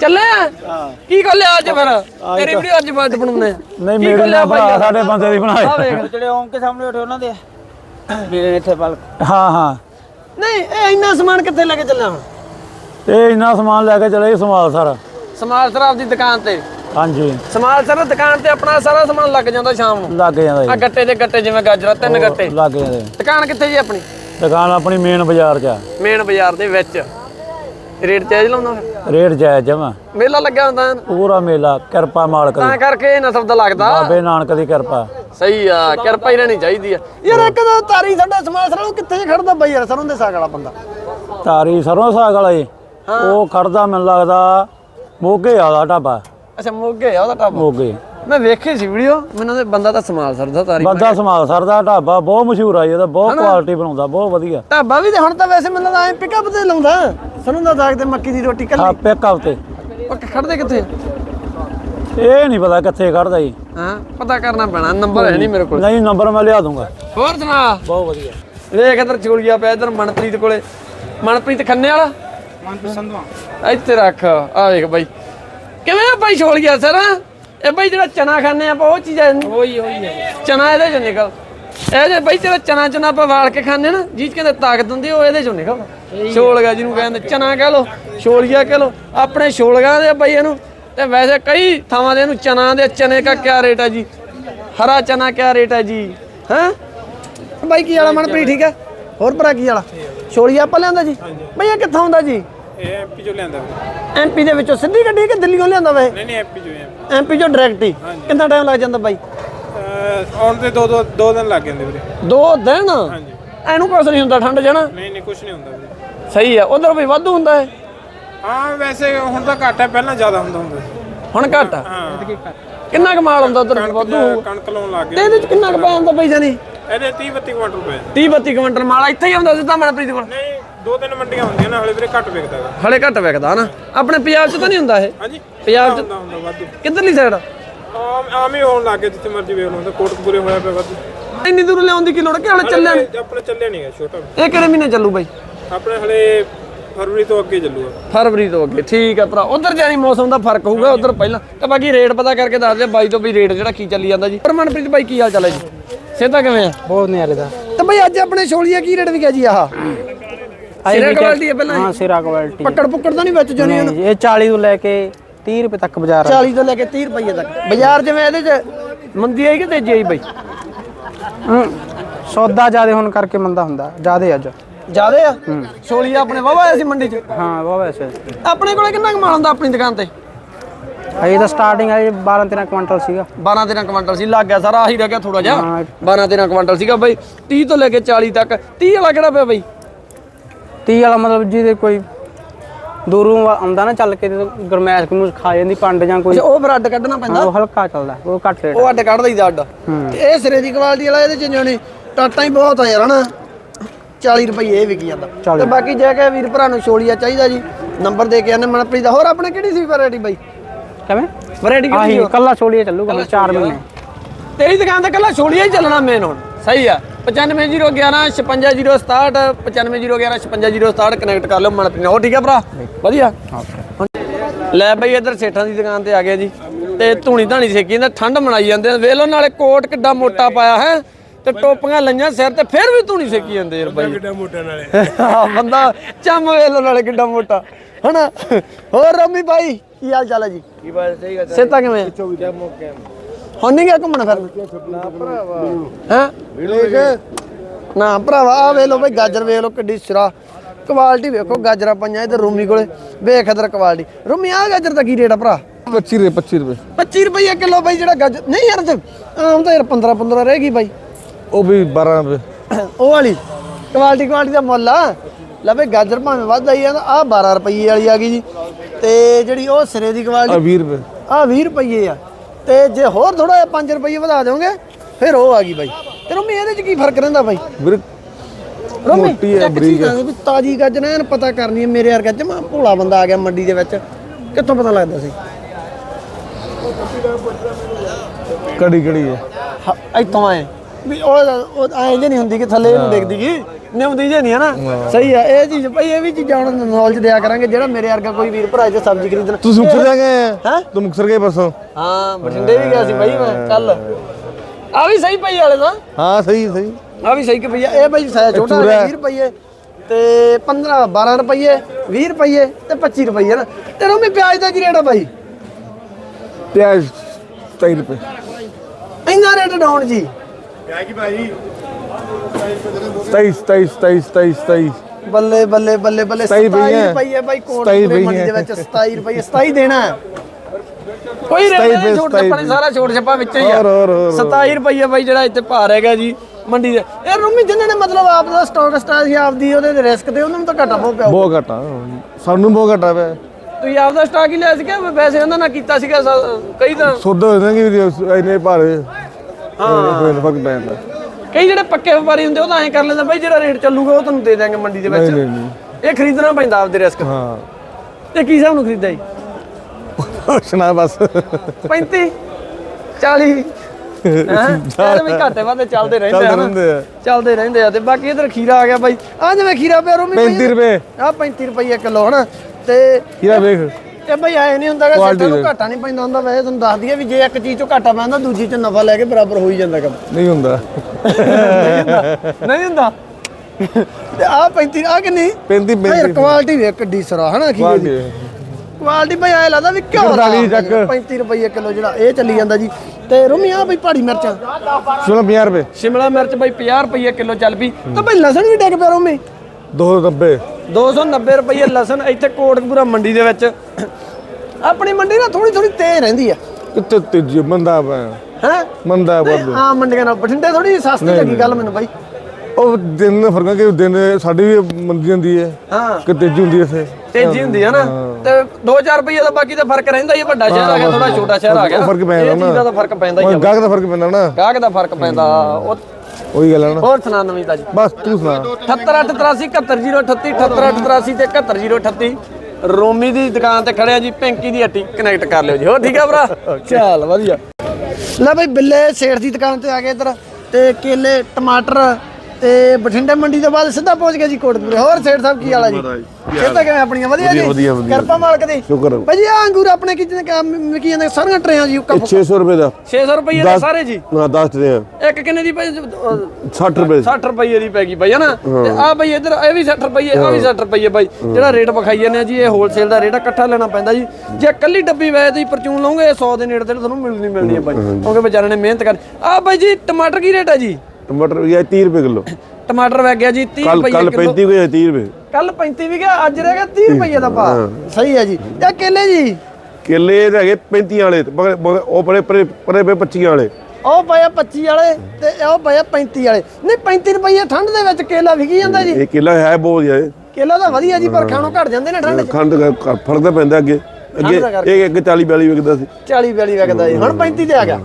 ਚੱਲੇ ਕੀ ਕਰ ਲਿਆ ਅੱਜ ਫਿਰ? ਤੇਰੀ ਵੀਡੀਓ ਅੱਜ ਬਾਅਦ ਬਣਾਉਣੇ ਨਹੀਂ ਮੇਰੀ ਨਾ ਬਣਾ ਸਾਡੇ ਬੰਦੇ ਦੀ ਬਣਾਏ ਆ ਵੇਖ। ਜਿਹੜੇ ਓਮ ਕੇ ਸਾਹਮਣੇ ਉਠੇ ਉਹਨਾਂ ਦੇ ਮੇਰੇ ਇੱਥੇ ਬਲ ਹਾਂ ਹਾਂ। ਨਹੀਂ ਇਹ ਇੰਨਾ ਸਮਾਨ ਕਿੱਥੇ ਲੈ ਕੇ ਚੱਲਿਆ ਹੁਣ ਇਹ ਇੰਨਾ ਸਮਾਨ ਲੈ ਕੇ ਚਲੇ ਸਮਾਲ ਸਾਰਾ। ਸਮਾਲ ਸਰਾਫ ਦੀ ਦੁਕਾਨ ਤੇ। ਹਾਂਜੀ। ਸਮਾਲ ਸਰ ਦੁਕਾਨ ਤੇ ਆਪਣਾ ਸਾਰਾ ਸਮਾਨ ਲੱਗ ਜਾਂਦਾ ਸ਼ਾਮ ਨੂੰ। ਲੱਗ ਜਾਂਦਾ ਆ ਜੀ ਗੱਟੇ ਦੇ ਗੱਟੇ ਜਿਵੇਂ ਗਾਜਰਾਂ ਤਿੰਨ ਗੱਟੇ। ਲੱਗ ਜਾਂਦੇ। ਦੁਕਾਨ ਕਿੱਥੇ ਜੀ ਆਪਣੀ? ਦੁਕਾਨ ਆਪਣੀ ਮੇਨ ਬਾਜ਼ਾਰ 'ਚ ਆ। ਮੇਨ ਬਾਜ਼ਾਰ ਦੇ ਵਿੱਚ। ਰੇਟ ਚਾਹੀਦਾ ਲਾਉਂਦਾ ਫਿਰ? ਰੇਟ ਜਾਇਜ਼ ਜਮਾ। ਮੇਲਾ ਲੱਗਿਆ ਹੁੰਦਾ ਐਨ। ਪੂਰਾ ਮੇਲਾ ਕਿਰਪਾ ਮਾਲਕ ਤਾਂ ਦੀ ਕਰਕੇ ਇਹ ਨਸਬ ਦਾ ਲੱਗਦਾ। ਬਾਬੇ ਨਾਨਕ ਦੀ ਕਿਰਪਾ। ਸਹੀ ਆ ਕਿਰਪਾ ਹੀ ਰਹਿਣੀ ਚਾਹੀਦੀ ਆ। ਯਾਰ ਇੱਕ ਤਾਂ ਤਾਰੀ ਸਾਡਾ ਸਮਾਲ ਸਰ ਉਹ ਕਿੱਥੇ ਖੜਦਾ ਬਾਈ ਯਾਰ ਸਰੋਂ ਦੇ ਸਾਗ ਵਾਲਾ ਬੰਦਾ। ਤਾਰੀ ਸਰੋਂ ਸਾਗ ਵਾਲਾ ਜੀ। ਉਹ ਖੜਦਾ ਮੈਨੂੰ ਲੱਗਦਾ ਮੋਗੇ ਵਾਲਾ ਢਾਬਾ। ਅੱਛਾ ਮੋਗੇ ਆ ਉਹਦਾ ਢਾਬਾ? ਮੋਗੇ। ਮੈਂ ਵੇਖੀ ਸੀ ਵੀਡੀਓ ਮੈਨੂੰ ਤੇ ਬੰਦਾ ਤਾਂ ਸਮਾਲ ਸਰ ਦਾ ਤਾਰੀ ਬੰਦਾ ਸਮਾਲ ਸਰ ਦਾ ਢਾਬਾ ਬਹੁਤ ਮਸ਼ਹੂਰ ਆ ਜੀ ਉਹਦਾ ਬਹੁਤ ਕੁਆਲਿਟੀ ਬਣਾਉਂਦਾ ਬਹੁਤ ਵਧੀਆ। ਢਾਬਾ ਵੀ ਤੇ ਹੁਣ ਤਾਂ ਵੈਸੇ ਮੈਨੂੰ ਐ ਪਿਕਅਪ ਤੇ ਲਾਉਂਦਾ। ਸਰੋਂ ਦਾ ਸਾਗ ਤੇ ਮੱਕੀ ਦੀ ਰੋਟੀ ਆ ਕੱਲੀ ਪਿਕਅਪ ਤੇ। ਉਹ ਖੜਦੇ ਕਿੱਥੇ? ਇਹ ਨਹੀਂ ਪਤਾ ਕਿੱਥੇ ਖੜਦਾ ਜੀ। ਹਾਂ ਪਤਾ ਕਰਨਾ ਪੈਣਾ ਨੰਬਰ ਹੈ ਨਹੀਂ ਮੇਰੇ ਕੋਲ। ਨਹੀਂ ਨੰਬਰ ਮੈਂ ਲਿਆ ਦੂੰਗਾ। ਹੋਰ ਸੁਣਾ। ਬਹੁਤ ਵਧੀਆ। ਵੇਖ ਇਧਰ ਚੋਲੀਆ ਪਿਆ ਇਧਰ ਮਨਪ੍ਰੀਤ ਕੋਲੇ। ਮਨਪ੍ਰੀਤ ਖੰਨੇ ਵਾਲਾ? ਮਨਪ੍ਰੀਤ ਸੰਧਵਾ ਇੱਥੇ ਰੱਖ ਆ ਵੇਖ ਬਾਈ। ਕਿਵੇਂ ਆ ਬਾਈ ਛੋਲੀਆ ਸਰ? ਇਹ ਬਾਈ ਜਿਹੜਾ ਚਨਾ ਖਾਂਦੇ ਆਪਾਂ ਉਹ ਚੀਜ਼ ਹੋਈ ਹੋਈ ਹੈ ਚਨਾ ਇਹਦੇ ਚੋਂ ਨਿਕਲ। ਇਹ ਜੇ ਬਾਈ ਜਿਹੜਾ ਚਨਾ ਚਨਾ ਆਪਾਂ ਵਾਲ ਕੇ ਖਾਂਦੇ ਨਾ 'ਚ ਕਹਿੰਦੇ ਤਾਕਤ ਹੁੰਦੀ ਉਹ ਇਹਦੇ ਚੋਂ ਨਿਕਲ। ਛੋਲਗਾ ਜਿਹਨੂੰ ਕਹਿੰਦੇ ਚਨਾ ਕਹਿ ਲੋ ਛੋਲੀਆ ਕਹਿ ਲੋ ਆਪਣੇ ਛੋਲਗਾ ਦੇ ਬਾਈ ਇਹਨੂੰ। ਤੇ ਵੈਸੇ ਕਈ ਥਾਵਾਂ ਦੇ ਇਹਨੂੰ ਚਨਾ ਦੇ ਚਨੇ ਦਾ ਕੀ ਰੇਟ ਹੈ ਜੀ? ਹਰਾ ਚਨਾ ਕੀ ਰੇਟ ਹੈ ਜੀ? ਹੈਂ? ਬਾਈ ਕੀ ਵਾਲਾ ਮਨਪ੍ਰੀਤ ਠੀਕ ਹੈ ਹੋਰ ਭਰਾ ਕੀ ਵਾਲਾ? ਛੋਲੀਆ ਆਪਾਂ ਲਿਆਂਦਾ ਜੀ? ਬਈ ਇਹ ਕਿੱਥੋਂ ਆਉਂਦਾ ਜੀ? ਇਹ ਐਮਪੀ ਚੋਂ ਲਿਆਂਦਾ ਵੀਰੇ ਐਮਪੀ ਦੇ ਵਿੱਚੋਂ ਸਿੱਧੀ ਗੱਡੀ ਕਿ ਦਿੱਲੀੋਂ ਲਿਆਂਦਾ ਵੇ ਨਹੀਂ ਨਹੀਂ ਐਮਪੀ ਚੋਂ ਐਮਪੀ। ਐਮਪੀ ਚੋਂ ਡਾਇਰੈਕਟ ਹੀ। ਕਿੰਨਾ ਟਾਈਮ ਲੱਗ ਜਾਂਦਾ ਬਾਈ? ਆਉਣ ਤੇ ਦੋ ਦੋ ਦੋ ਦਿਨ ਲੱਗ ਜਾਂਦੇ ਵੀਰੇ। ਦੋ ਦਿਨ? ਹਾਂਜੀ। ਇਹਨੂੰ ਕੁਛ ਨਹੀਂ ਹੁੰਦਾ ਠੰਡ ਜਣਾ। ਨਹੀਂ ਨਹੀਂ ਕੁਝ ਨਹੀਂ ਹੁੰਦਾ ਵੀਰੇ। ਸਹੀ ਆ ਉਧਰ ਵੀ ਵਾਧੂ ਹੁੰਦਾ ਹੈ ਹਾਂ ਵੈਸੇ ਹੁਣ ਤਾਂ ਘੱਟ ਹੈ ਪਹਿਲਾਂ ਜ਼ਿਆਦਾ ਹੁੰਦਾ ਹੁੰਦਾ ਸੀ। ਹੁਣ ਘੱਟ? ਆ ਹਾਂ। ਕਿੰਨਾ ਕਮਾਲ ਹੁੰਦਾ ਉਧਰ ਵਾਧੂ? ਹੋਊ। ਕਣਕ ਲਾਉਣ ਲੱਗ ਤੇ ਗਏ ਇਹਦੇ ਚ ਕਿੰਨਾ ਕੁ ਪੈ ਜਾਂਦਾ ਬਾਈ ਜਾਨੀ? ਇਹਦੇ 30 32 ਕੁਇੰਟਲ ਪਏ 30 32 ਕੁਇੰਟਲ ਮਾਲ ਇੱਥੇ ਹੀ ਆਉਂਦਾ ਸਿੱਧਾ ਮਨਪ੍ਰੀਤ ਕੋਲ ਨਹੀਂ ਦੋ ਤਿੰਨ ਮੰਡੀਆਂ ਹੁੰਦੀਆਂ ਨਾ ਹਲੇ ਵੀਰੇ ਘੱਟ ਵਿਕਦਾ ਹੈਗਾ ਹਲੇ ਘੱਟ ਵਿਕਦਾ ਨਾ ਆਪਣੇ ਪੰਜਾਬ 'ਚ ਤਾਂ ਨਹੀਂ ਹੁੰਦਾ ਇਹ? ਹਾਂਜੀ। ਪੰਜਾਬ 'ਚ ਹੁੰਦਾ ਹੁੰਦਾ ਵਾਧੂ। ਕਿੱਧਰਲੀ ਸਾਈਡ ਆਮ ਆਮ ਹੀ ਹੋਣ ਲੱਗ ਜਿੱਥੇ ਮਰਜ਼ੀ ਵੇਖ ਲਓ ਤਾਂ ਕੋਟਕਪੂਰੇ ਹੋਇਆ ਪਿਆ ਵਾਧੂ। ਇੰਨੀ ਦੂਰ ਲਿਆਉਣ ਦੀ ਕੀ ਲੋੜ? ਕਿ ਹਲੇ ਚੱਲਿਆ ਨੀ? ਆਪਣੇ ਚੱਲਿਆ ਨਹੀਂਗਾ ਛੋਟਾ। ਇਹ ਕਿਹੜੇ ਮਹੀਨੇ ਚੱਲੂ ਬਾਈ? ਆਪਣੇ ਹਲੇ ਫਰਵਰੀ ਤੋਂ ਅੱਗੇ ਚੱਲੂਗਾ ਫਰਵਰੀ ਤੋਂ ਅੱਗੇ ਠੀਕ ਆ ਭਰਾ। ਉਧਰ ਜਾਨੀ ਮੌਸਮ ਦਾ ਫ਼ਰਕ ਹੋਊਗਾ ਉਧਰ ਪਹਿਲਾਂ। ਤੇ ਬਾਕੀ ਰੇਟ ਪਤਾ ਕਰਕੇ ਦੱਸ ਦੇ ਬਾਈ ਤੋਂ ਵੀ ਰੇਟ ਜਿਹੜਾ ਕੀ ਚੱਲੀ ਜਾਂਦਾ ਜੀ। ਪਰ ਮਨਪ੍ਰੀਤ ਬਾਈ ਕੀ ਹਾਲ ਚਾਲ ਹੈ ਜੀ? ਸਿੱਧਾ ਕਿਵੇਂ ਆ? ਬਹੁਤ ਨਿਆਰੇ ਦਾ। ਤੇ ਬਾਈ ਅੱਜ ਆਪਣੇ ਛੋਲੀਆ ਕੀ ਰੇਟ ਵਿਕਿਆ ਜੀ ਆਹ? ਸਿਰੇ ਕੁਆਲਿਟੀ ਹੈ ਪਹਿਲਾਂ ਹਾਂ? ਸਿਰਾ ਕੁਆਲਿਟੀ ਪੱਕੜ ਪੁੱਕੜ ਤਾਂ ਨਹੀਂ ਵਿੱਚ ਜਣੀ ਨਹੀਂ ਇਹ 40 ਤੋਂ ਲੈ ਕੇ 30 ਰੁਪਏ ਤੱਕ ਬਾਜ਼ਾਰ ਆ। 40 ਤੋਂ ਲੈ ਕੇ 30 ਰੁਪਏ ਤੱਕ। ਬਾਜ਼ਾਰ ਜਿਵੇਂ ਇਹਦੇ ਚ ਮੰਦੀ ਆਈ ਕਿ ਤੇਜ਼ੀ ਆਈ ਬਾਈ? ਹੂੰ। ਸੌਦਾ ਜ਼ਿਆਦਾ ਹੋਣ ਕਰਕੇ ਮੰਦਾ ਹੁੰਦਾ ਜ਼ਿਆਦਾ ਅੱਜ। ਜਿਆਦੇ ਆ? ਛੋਲੀਆ ਆਪਣੇ ਵਾਵਾ ਆਇਆ ਸੀ ਮੰਡੀ ਚ? ਹਾਂ ਵਾ ਵੈਸੇ ਆਪਣੇ ਕੋਲੇ ਕਿੰਨਾ ਕਮਾਲ ਹੁੰਦਾ ਆਪਣੀ ਦੁਕਾਨ ਤੇ? ਇਹ ਤਾਂ ਸਟਾਰਟਿੰਗ ਹੈ 12 13 ਕੁਇੰਟਲ ਸੀਗਾ। 12 13 ਕੁਇੰਟਲ ਸੀ ਲੱਗ ਗਿਆ ਸਾਰਾ ਆਹੀ ਰਹਿ ਗਿਆ ਥੋੜਾ ਜਿਹਾ। ਹਾਂ। 12 13 ਕੁਇੰਟਲ ਸੀਗਾ ਬਾਈ 30 ਤੋਂ ਲੈ ਕੇ 40 ਤੱਕ। 30 ਵਾਲਾ ਕਿਹੜਾ ਪਿਆ ਬਾਈ? 30 ਵਾਲਾ ਮਤਲਬ ਜਿਹਦੇ ਕੋਈ ਦੂਰੋਂ ਆਉਂਦਾ ਨਾ ਚੱਲ ਕੇ ਤੇ ਗਰਮੈਸ਼ ਗਰਮੂਸ਼ ਖਾ ਜਾਂਦੀ ਪੰਡ ਜਾਂ ਕੋਈ। ਅੱਛਾ ਉਹ ਫਿਰ ਅੱਡ ਕੱਢਣਾ ਪੈਂਦਾ? ਉਹ ਹਲਕਾ ਚੱਲਦਾ ਉਹ ਘੱਟ ਰੇਟ ਉਹ ਅੱਡ ਕੱਢ ਦਈਦਾ ਅੱਡ। ਤੇ ਇਹ ਸਿਰੇ ਦੀ ਕੁਆਲਿਟੀ ਵਾਲਾ ਇਹਦੇ ਚ ਜਿਉਣੀ ਟਾਟਾ ਹੀ ਬਹੁਤ ਆ ਯਾਰ ਹਨਾ? 40 ਰੁਪਏ ਇਹ ਵਿਕੀ ਜਾਂਦਾ। ਤੇ ਬਾਕੀ ਜੇ ਕਿ ਵੀਰ ਭਰਾ ਨੂੰ ਛੋਲੀਆ ਚਾਹੀਦਾ ਜੀ ਨੰਬਰ ਦੇ ਕੇ ਆਨੇ ਮਨਪ੍ਰੀਤ ਦਾ ਹੋਰ ਆਪਣੇ ਕਿਹੜੀ ਸੀ ਵੈਰਾਈਟੀ ਬਾਈ? ਕਿਵੇਂ? ਵੈਰਾਈਟੀ ਕਿਹੜੀ ਆਹੀ ਕੱਲਾ ਛੋਲੀਏ ਚੱਲੂਗਾ 4 ਮਹੀਨੇ ਤੇਰੀ ਦੁਕਾਨ ਤੇ ਕੱਲਾ ਛੋਲੀਆ ਹੀ ਚੱਲਣਾ ਮੇਨ ਹੁਣ। ਸਹੀ ਆ। 9501 55067 9501 55067 ਕਨੈਕਟ ਕਰ ਲਿਓ ਮਨਪ੍ਰੀਤ ਨਾਲ। ਉਹ ਠੀਕ ਆ ਭਰਾ? ਵਧੀਆ। ਲੈ ਬਈ ਇੱਧਰ ਸੇਠਾਂ ਦੀ ਦੁਕਾਨ ਤੇ ਆ ਗਏ ਜੀ। ਤੇ ਧੂਣੀ ਧਾਣੀ ਸੇਕੀ ਜਾਂਦਾ ਠੰਡ ਮਨਾਈ ਜਾਂਦੇ ਨੇ ਵੇਖ ਲਓ ਨਾਲੇ ਕੋਟ ਕਿੱਡਾ ਮੋਟਾ ਪਾਇਆ ਹੈ। ਤੇ ਟੋਪੀਆਂ ਲਈਆਂ ਸਿਰ ਤੇ ਫਿਰ ਵੀ ਧੂਣੀ ਸੇਕੀ ਜਾਂਦੇ ਯਾਰ ਬਾਈ। ਕਿੱਡਾ ਮੋਟਾ ਨਾਲੇ। ਹਾਂ ਬੰਦਾ ਚੰਮ ਵੇਖ ਲਓ ਨਾਲੇ ਕਿੱਡਾ ਮੋਟਾ। ਹਨਾ? ਹੋਰ ਰਮੀ ਬਾਈ ਕੀ ਹਾਲ ਚਾਲ ਹੈ ਜੀ? ਕੀ ਬਾਤ ਸਹੀ ਗੱਲ ਸੇਤਾ ਕਿਵੇਂ? ਹੁਣ ਨਹੀਂ ਗਿਆ ਘੁੰਮਣ ਫਿਰਨ ਨਾ ਭਰਾਵਾ ਹਾਂ? ਨਾ ਭਰਾਵਾ ਆ ਵੇਖ ਲਓ ਬਈ ਗਾਜਰ ਵੇਖ ਲਓ ਕਿੱਡੀ ਸਿਰਾ ਕੁਆਲਿਟੀ ਵੇਖੋ ਗਾਜਰਾਂ ਪਈਆਂ ਇਧਰ ਰੂਮੀ ਕੋਲੇ। ਬੇਖਦਰ ਕੁਆਲਿਟੀ ਰੂਮੀ ਆ ਗਾਜਰ ਦਾ ਕੀ ਰੇਟ ਆ ਭਰਾ? 25 ਰੁਪਏ 25 ਰੁਪਏ। 25 ਰੁਪਏ ਕਿਲੋ ਬਾਈ ਜਿਹੜਾ ਗਾਜਰ ਨਹੀਂ ਯਾਰ ਤੇ ਆਮ ਤਾਂ ਯਾਰ 15 15 ਰਹਿ ਗਈ ਬਾਈ। ਉਹ ਵੀ 12 ਰੁਪਏ। ਉਹ ਵਾਲੀ ਕੁਆਲਿਟੀ ਕੁਆਲਿਟੀ ਦਾ ਮੁੱਲ ਆ। ਲੈ ਬਈ ਗਾਜਰ ਭਾਵੇਂ ਵੱਧ ਆਈ ਜਾਂਦਾ ਆ 12 ਰੁਪਏ ਵਾਲੀ ਆ ਗਈ ਜੀ। ਤੇ ਜਿਹੜੀ ਉਹ ਸਿਰੇ ਦੀ ਆ ਕੁਆਲਿਟੀ 20 ਰੁਪਏ। ਆ 20 ਰੁਪਏ ਆ। ਤੇ ਜੇ ਹੋਰ ਥੋੜਾ ਜਿਹਾ 5 ਰੁਪਏ ਵਧਾ ਦਿਓਗੇ ਫਿਰ ਉਹ ਆ ਗਈ ਬਾਈ। ਤੇ ਰੋਮੀ ਇਹਦੇ ਚ ਕੀ ਫ਼ਰਕ ਰਹਿੰਦਾ ਬਾਈ? ਵੀਰ ਰੋਮੀ ਮੋਟੀ ਹੈ, ਬਰੀਕ। ਦੱਸ ਵੀ ਤਾਜੀ ਗੱਜ ਨਾ ਐਨ ਪਤਾ ਕਰਨੀ ਹੈ ਮੇਰੇ ਵਰਗਾ ਜਮਾ ਭੋਲਾ ਬੰਦਾ ਆ ਗਿਆ ਮੰਡੀ ਦੇ ਵਿੱਚ। ਕਿੱਥੋਂ ਪਤਾ ਲੱਗਦਾ ਸੀ? ਕੜੀ ਕੜੀ ਹੈ? ਹ- ਇੱਥੋਂ ਆਏ। ਵੀ ਉਹ ਐਂ ਜੇ ਨਹੀਂ ਹੁੰਦੀ ਕਿ ਥੱਲੇ ਨੂੰ ਡਿੱਗਦੀ ਕੀ ਨਿਉਂਦੀ ਜੇ ਨਹੀਂ ਹੈ ਨਾ। ਸਹੀ ਆ ਇਹ ਚੀਜ਼ ਭਾਈ ਇਹ ਵੀ ਚੀਜ਼ਾਂ ਹੁਣ ਨੌਲੇਜ ਦਿਆ ਕਰਾਂਗੇ ਜਿਹੜਾ ਮੇਰੇ ਵਰਗਾ ਕੋਈ ਵੀਰ ਭਰਾ ਜੇ ਸਬਜ਼ੀ ਖਰੀਦਣਾ। ਤੁਸੀਂ ਮੁਕਸਰ ਗਏ ਹੈਂ? ਤੂੰ ਮੁਕਸਰ ਗਏ ਪਰਸੋਂ? ਹਾਂ ਬਠਿੰਡੇ ਵੀ ਗਿਆ ਸੀ ਬਾਈ ਮੈਂ ਕੱਲ ਆ ਵੀ ਸਹੀ ਪਈ ਵਾਲੇ ਦਾ ਹਾਂ ਸਹੀ ਸਹੀ। ਆ ਵੀ ਸਹੀ ਕਿ ਭਈਆ ਇਹ ਭਾਈ ਸਾਇਆ ਛੋਟਾ ਚੂਰਾ ਹੈ ਹੈ। 20 ਰੁਪਏ ਤੇ 15 12 ਰੁਪਏ 20 ਰੁਪਏ ਤੇ 25 ਰੁਪਏ ਨਾ। ਤੇ ਰੋਮੀ ਪਿਆਜ਼ ਦਾ ਕੀ ਰੇਟ ਆ ਬਾਈ? ਪਿਆਜ਼ 27 ਰੁਪਏ। ਇੰਨਾ ਰੇਟ ਡਾਊਨ ਜੀ। 27 27 27 27 ਬੱਲੇ ਬੱਲੇ ਬੱਲੇ ਬੱਲੇ 27 27 ਰੁਪਈਏ। ਰੁਪਏ ਬਾਈ ਕੋਟ 27 ਪੂਰੇ ਮੰਡੀ ਦੇ। ਵਿੱਚ 27 ਰੁਪਏ 27 ਦੇਣਾ ਹੈ। ਕੋਈ ਰੇਟ 27 ਨਹੀਂ ਛੋਟ ਨਹੀਂ ਸਾਰਾ ਛੋਟ ਛੱਪਾ ਵਿੱਚ ਹੀ ਆ ਹੋਰ, ਹੋਰ, ਹੋਰ, 27 ਰੁਪਏ ਬਾਈ ਜਿਹੜਾ ਇੱਥੇ ਭਾਰ ਹੈਗਾ ਜੀ ਮੰਡੀ ਦੇ ਇਹ ਰੋਮੀ ਜਿਨ੍ਹਾਂ ਨੇ ਮਤਲਬ ਆਪ ਦਾ ਸਟਾਕ ਸਟਾਕ ਸੀ ਆਪਦੀ ਉਹਦੇ ਤੇ ਰਿਸਕ ਤੇ ਉਹਨਾਂ ਨੂੰ ਤਾਂ ਘਾਟਾ ਬਹੁਤ ਪਿਆ ਹੋਊ। ਬਹੁਤ ਘਟਾ ਸਾਨੂੰ ਬਹੁਤ ਘਟਾ ਪਿਆ ਤੁਸੀਂ ਆਪਦਾ ਸਟਾਕ ਹੀ ਲਿਆ ਸੀ ਕਿ ਵੈਸੇ ਉਹਨਾਂ ਨਾਲ ਕੀਤਾ ਸੀਗਾ ਸ- ਕਈ ਤਾਂ ਹੋ ਇੰਨੇ ਭਾਰੇ ਹਾਂ। ਫ਼ਰਕ ਪੈ ਜਾਂਦਾ। ਕਈ ਜਿਹੜੇ ਪੱਕੇ ਵਪਾਰੀ ਹੁੰਦੇ ਉਹ ਤਾਂ ਐਂ ਕਰ ਲੈਂਦੇ ਬਾਈ ਜਿਹੜਾ ਰੇਟ ਚੱਲੂਗਾ ਉਹ ਤੁਹਾਨੂੰ ਦੇ ਦਾਂਗੇ ਮੰਡੀ ਦੇ ਵਿੱਚ। ਨਹੀਂ ਨਹੀਂ ਇਹ ਖਰੀਦਣਾ ਪੈਂਦਾ ਆਪਦੇ ਰਿਸਕ ਹਾਂ। ਤੇ ਕੀ ਹਿਸਾਬ ਨੂੰ ਖਰੀਦਾ ਜੀ? ਸੁਣਾ ਬਸ। 35 40 ਹਾਂ? ਵੀ ਘਾਟੇ ਵਾਦੇ ਚੱਲਦੇ ਰਹਿੰਦੇ ਚੱਲਦੇ। ਰਹਿੰਦੇ ਆ। ਚੱਲਦੇ ਰਹਿੰਦੇ ਆ ਤੇ ਬਾਕੀ ਇਧਰ ਖੀਰਾ ਆ ਗਿਆ ਬਾਈ। ਆ ਜਿਵੇਂ ਖੀਰਾ ਪਿਆ ਰੋਮੀ 35 ਰੁਪਏ। ਆ 35 ਰੁਪਏ ਕਿਲੋ ਹਨਾ। ਤੇ ਵੇਖ। ਇਹ ਬਈ ਐ ਨਹੀਂ ਹੁੰਦਾ ਕਿ ਸੇਟਾਂ ਨੂੰ ਦੇ। ਘਾਟਾ ਨਹੀਂ ਪੈਂਦਾ ਹੁੰਦਾ। ਵੈਸੇ ਤੁਹਾਨੂੰ ਦੱਸ ਦਈਏ ਵੀ ਜੇ ਇੱਕ ਚੀਜ਼ ਚੋਂ ਘਾਟਾ ਪੈਂਦਾ ਦੂਜੀ ਚ ਨਫਾ ਲੈ ਕੇ ਬਰਾਬਰ ਹੋ ਹੀ ਜਾਂਦਾ ਕੰਮ। ਨਹੀਂ ਹੁੰਦਾ। ਨਹੀਂ ਹੁੰਦਾ। ਨਹੀਂ ਹੁੰਦਾ ਤੇ ਆ 35 ਆ ਕਿੰਨੀ 35 ਯਾਰ 35 ਕੁਆਲਿਟੀ ਵੇਖ ਕਿੱਡੀ ਸਰਾ ਹਨਾ ਦੀ ਕੁਆਲਿਟੀ ਕੁਆਲਿਟੀ ਬਈ ਐ ਲੱਗਦਾ ਵੀ ਕਿਉਂ 48 ਚੱਕ। 35 ਰੁਪਏ ਕਿਲੋ ਜਿਹੜਾ ਇਹ ਚੱਲੀ ਜਾਂਦਾ ਜੀ। ਤੇ ਰੁਮੀ ਆ ਬਈ ਪਹਾੜੀ ਮਿਰਚਾਂ। ਸੁਣਾ 50 ਰੁਪਏ। ਸ਼ਿਮਲਾ ਮਿਰਚ ਬਈ 50 ਰੁਪਏ ਕਿਲੋ ਚੱਲ ਪਈ। ਤਾਂ ਬਈ ਲਸਣ ਵੀ ਡਿੱਗ ਪਿਆ ਰੁਮੀ। 290 290 ਰੁਪਏ ਲਸਣ ਇੱਥੇ ਕੋਟਕਪੂਰਾ ਮੰਡੀ ਦੇ ਵਿੱਚ। ਆਪਣੀ ਮੰਡੀ ਨਾ ਥੋੜੀ ਥੋੜੀ ਤੇਜ਼ ਰਹਿੰਦੀ ਆ। ਕਿੱਥੇ ਤੀਜੀ ਮੰਦਾ ਹੈ? ਮੰਦਾ ਬਹੁਤ ਆ ਮੰਡੀਆਂ ਨਾਲ ਬਠਿੰਡੇ ਥੋੜੀ ਸਸਤੀ ਲੱਗੀ ਗੱਲ ਮੈਨੂੰ ਬਾਈ। ਉਹ ਦਿਨ ਦਾ ਫ਼ਰਕ ਹੈ ਕਿ ਦਿਨ ਸਾਡੀ ਵੀ ਮੰਦੀ ਜਾਂਦੀ ਹੈ ਹਾਂ। ਕਿ ਤੇਜ਼ੀ ਹੁੰਦੀ ਹੈ ਇੱਥੇ। ਤੇਜ਼ੀ ਹੁੰਦੀ ਆ ਨਾ। ਤੇ 2-4 ਰੁਪਏ ਦਾ ਬਾਕੀ ਤਾਂ ਫ਼ਰਕ ਰਹਿੰਦਾ ਹੀ ਵੱਡਾ ਸ਼ਹਿਰ ਆ ਗਿਆ ਥੋੜਾ ਛੋਟਾ ਸ਼ਹਿਰ ਆ ਗਿਆ। ਫ਼ਰਕ ਪੈ ਇਹ ਜਾਂਦਾ ਚੀਜ਼ ਦਾ ਫ਼ਰਕ ਪੈਂਦਾ ਹੀ ਆ ਗਾਹਕ ਦਾ ਫ਼ਰਕ ਪੈਂਦਾ ਨਾ। ਗਾਹਕ ਦਾ ਫ਼ਰਕ ਪੈਂਦਾ। ਉਹ ਉਹੀ ਗੱਲ ਹੈ ਨਾ। ਹੋਰ ਸੁਣਾ ਨਵੀਂ ਤਾਜੀ। ਬਸ ਤੂੰ ਸੁਣਾ। 7883 71038 7883 ਤੇ 71038 ਰੋਮੀ ਦੀ ਦੁਕਾਨ ਤੇ ਖੜਿਆ ਜੀ ਪਿੰਕੀ ਦੀ ਹੱਟੀ। ਕਨੈਕਟ ਕਰ ਲਿਓ ਜੀ। ਹੋਰ ਠੀਕ ਆ ਭਰਾ? ਚੱਲ ਵਧੀਆ। ਲੈ ਬਈ ਬਿੱਲੇ ਸੇਠ ਦੀ ਦੁਕਾਨ ਤੇ ਆ ਗਏ ਇੱਧਰ। ਤੇ ਕੇਲੇ ਟਮਾਟਰ ਤੇ ਬਠਿੰਡੇ ਮੰਡੀ ਤੋਂ ਬਾਅਦ ਸਿੱਧਾ ਪਹੁੰਚ ਗਏ ਜੀ ਕੋਟਪੁਰੇ ਹੋਰ ਸੇਠ ਸਾਹਿਬ ਕੀ ਹਾਲ ਜੀ? ਸਿੱਧਾ ਕਿਵੇਂ ਆਪਣੀਆਂ? ਵਧੀਆ ਜੀ? ਵਧੀਆ, ਵਧੀਆ। ਕਿਰਪਾ ਮਾਲਕ ਦੀ। ਸ਼ੁਕਰ ਹੈ। ਭਾਜੀ ਆ ਅੰਗੂਰ ਆਪਣੇ ਕੀ ਜਿਹਨੇ ਕੀ ਜਾਂਦੇ ਸਾਰੀਆਂ ਟਰੇਆਂ ਜੀ ਉੱਕਾ 600 ਰੁਪਏ ਦਾ। 600 ਰੁਪਏ ਦੇ ਸਾਰੇ ਜੀ? ਹਾਂ 10 ਦੇ ਆ ਇੱਕ ਕਿੰਨੇ ਦੀ ਭਾਈ? 60 ਰੁਪਏ 60 ਰੁਪਏ ਦੀ ਪੈ ਗਈ ਬਾਈ ਹਨਾ? ਤੇ ਆ ਬਾਈ ਇਧਰ ਇਹ ਵੀ 60 ਰੁਪਏ ਆ ਵੀ 60 ਰੁਪਏ ਬਾਈ ਜਿਹੜਾ ਰੇਟ ਵਿਖਾਈ ਜਾਂਦੇ ਆ ਜੀ ਇਹ ਹੋਲਸੇਲ ਦਾ ਰੇਟ ਆ ਇਕੱਠਾ ਲੈਣਾ ਪੈਂਦਾ ਜੀ। ਜੇ ਕੱਲੀ ਡੱਬੀ ਵੈਸੇ ਤੁਸੀਂ ਪਰਚੂਨ ਲਓਗੇ ਇਹ 100 ਦੇ ਨੇੜੇ ਤੇ ਤੁਹਾਨੂੰ ਮਿਲਣੀ ਮਿਲਣੀ ਆ ਬਾਈ ਕਿਉਂਕਿ ਵਿਚਾਰਿਆਂ ਨੇ ਮਿਹਨਤ ਕਰ ਆ ਬਾਈ ਜੀ ਟਮਾਟਰ ਕੀ ਰੇਟ ਆ ਜੀ? ਟਮਾਟਰ ਵੀ ਆ 30 ਰੁਪਏ ਕਿਲੋ। ਟਮਾਟਰ ਵਗ ਗਿਆ ਜੀ 30 ਕੱਲ ਰੁਪਏ ਕੱਲ ਕਿਲੋ। 35 ਹੋਏ 30 ਰੁਪਏ। ਕੱਲ 35 ਵੀ ਗਿਆ ਅੱਜ ਰਹਿ ਗਿਆ 30 ਰੁਪਏ ਦਾ ਭਾਅ। ਸਹੀ ਹੈ ਜੀ। ਤੇ ਕੇਲੇ ਜੀ। ਕੇਲੇ ਇਹਦੇ ਹੈਗੇ 35 ਵਾਲੇ ਉਹ ਬੜੇ ਪਰੇ ਪਰੇ ਪਏ 25 ਵਾਲੇ। ਉਹ ਪਿਆ 25 ਵਾਲੇ ਤੇ ਉਹ ਪਿਆ 35 ਵਾਲੇ। ਨਹੀਂ 35 ਰੁਪਏ ਠੰਡ ਦੇ ਵਿੱਚ ਕੇਲਾ ਵਿਕੀ ਜਾਂਦਾ ਜੀ। ਇਹ ਕੇਲਾ ਹੈ ਬਹੁਤ ਜ਼ਿਆਦਾ। ਕੇਲਾ ਤਾਂ ਵਧੀਆ ਜੀ ਪਰ ਖਾਣੋਂ ਘਟ ਜਾਂਦੇ ਨੇ ਠੰਡ 'ਚ। ਖੰਡ ਫ਼ਰਕ ਤਾਂ ਪੈਂਦਾ ਅੱਗੇ। ਅੱਗੇ। ਇਹ ਅੱਗੇ 40 42 ਵਿਕਦਾ ਸੀ। 40 42 ਵਿਕਦਾ ਜੀ। ਹੁਣ 35 ਤੇ ਆ ਗਿਆ।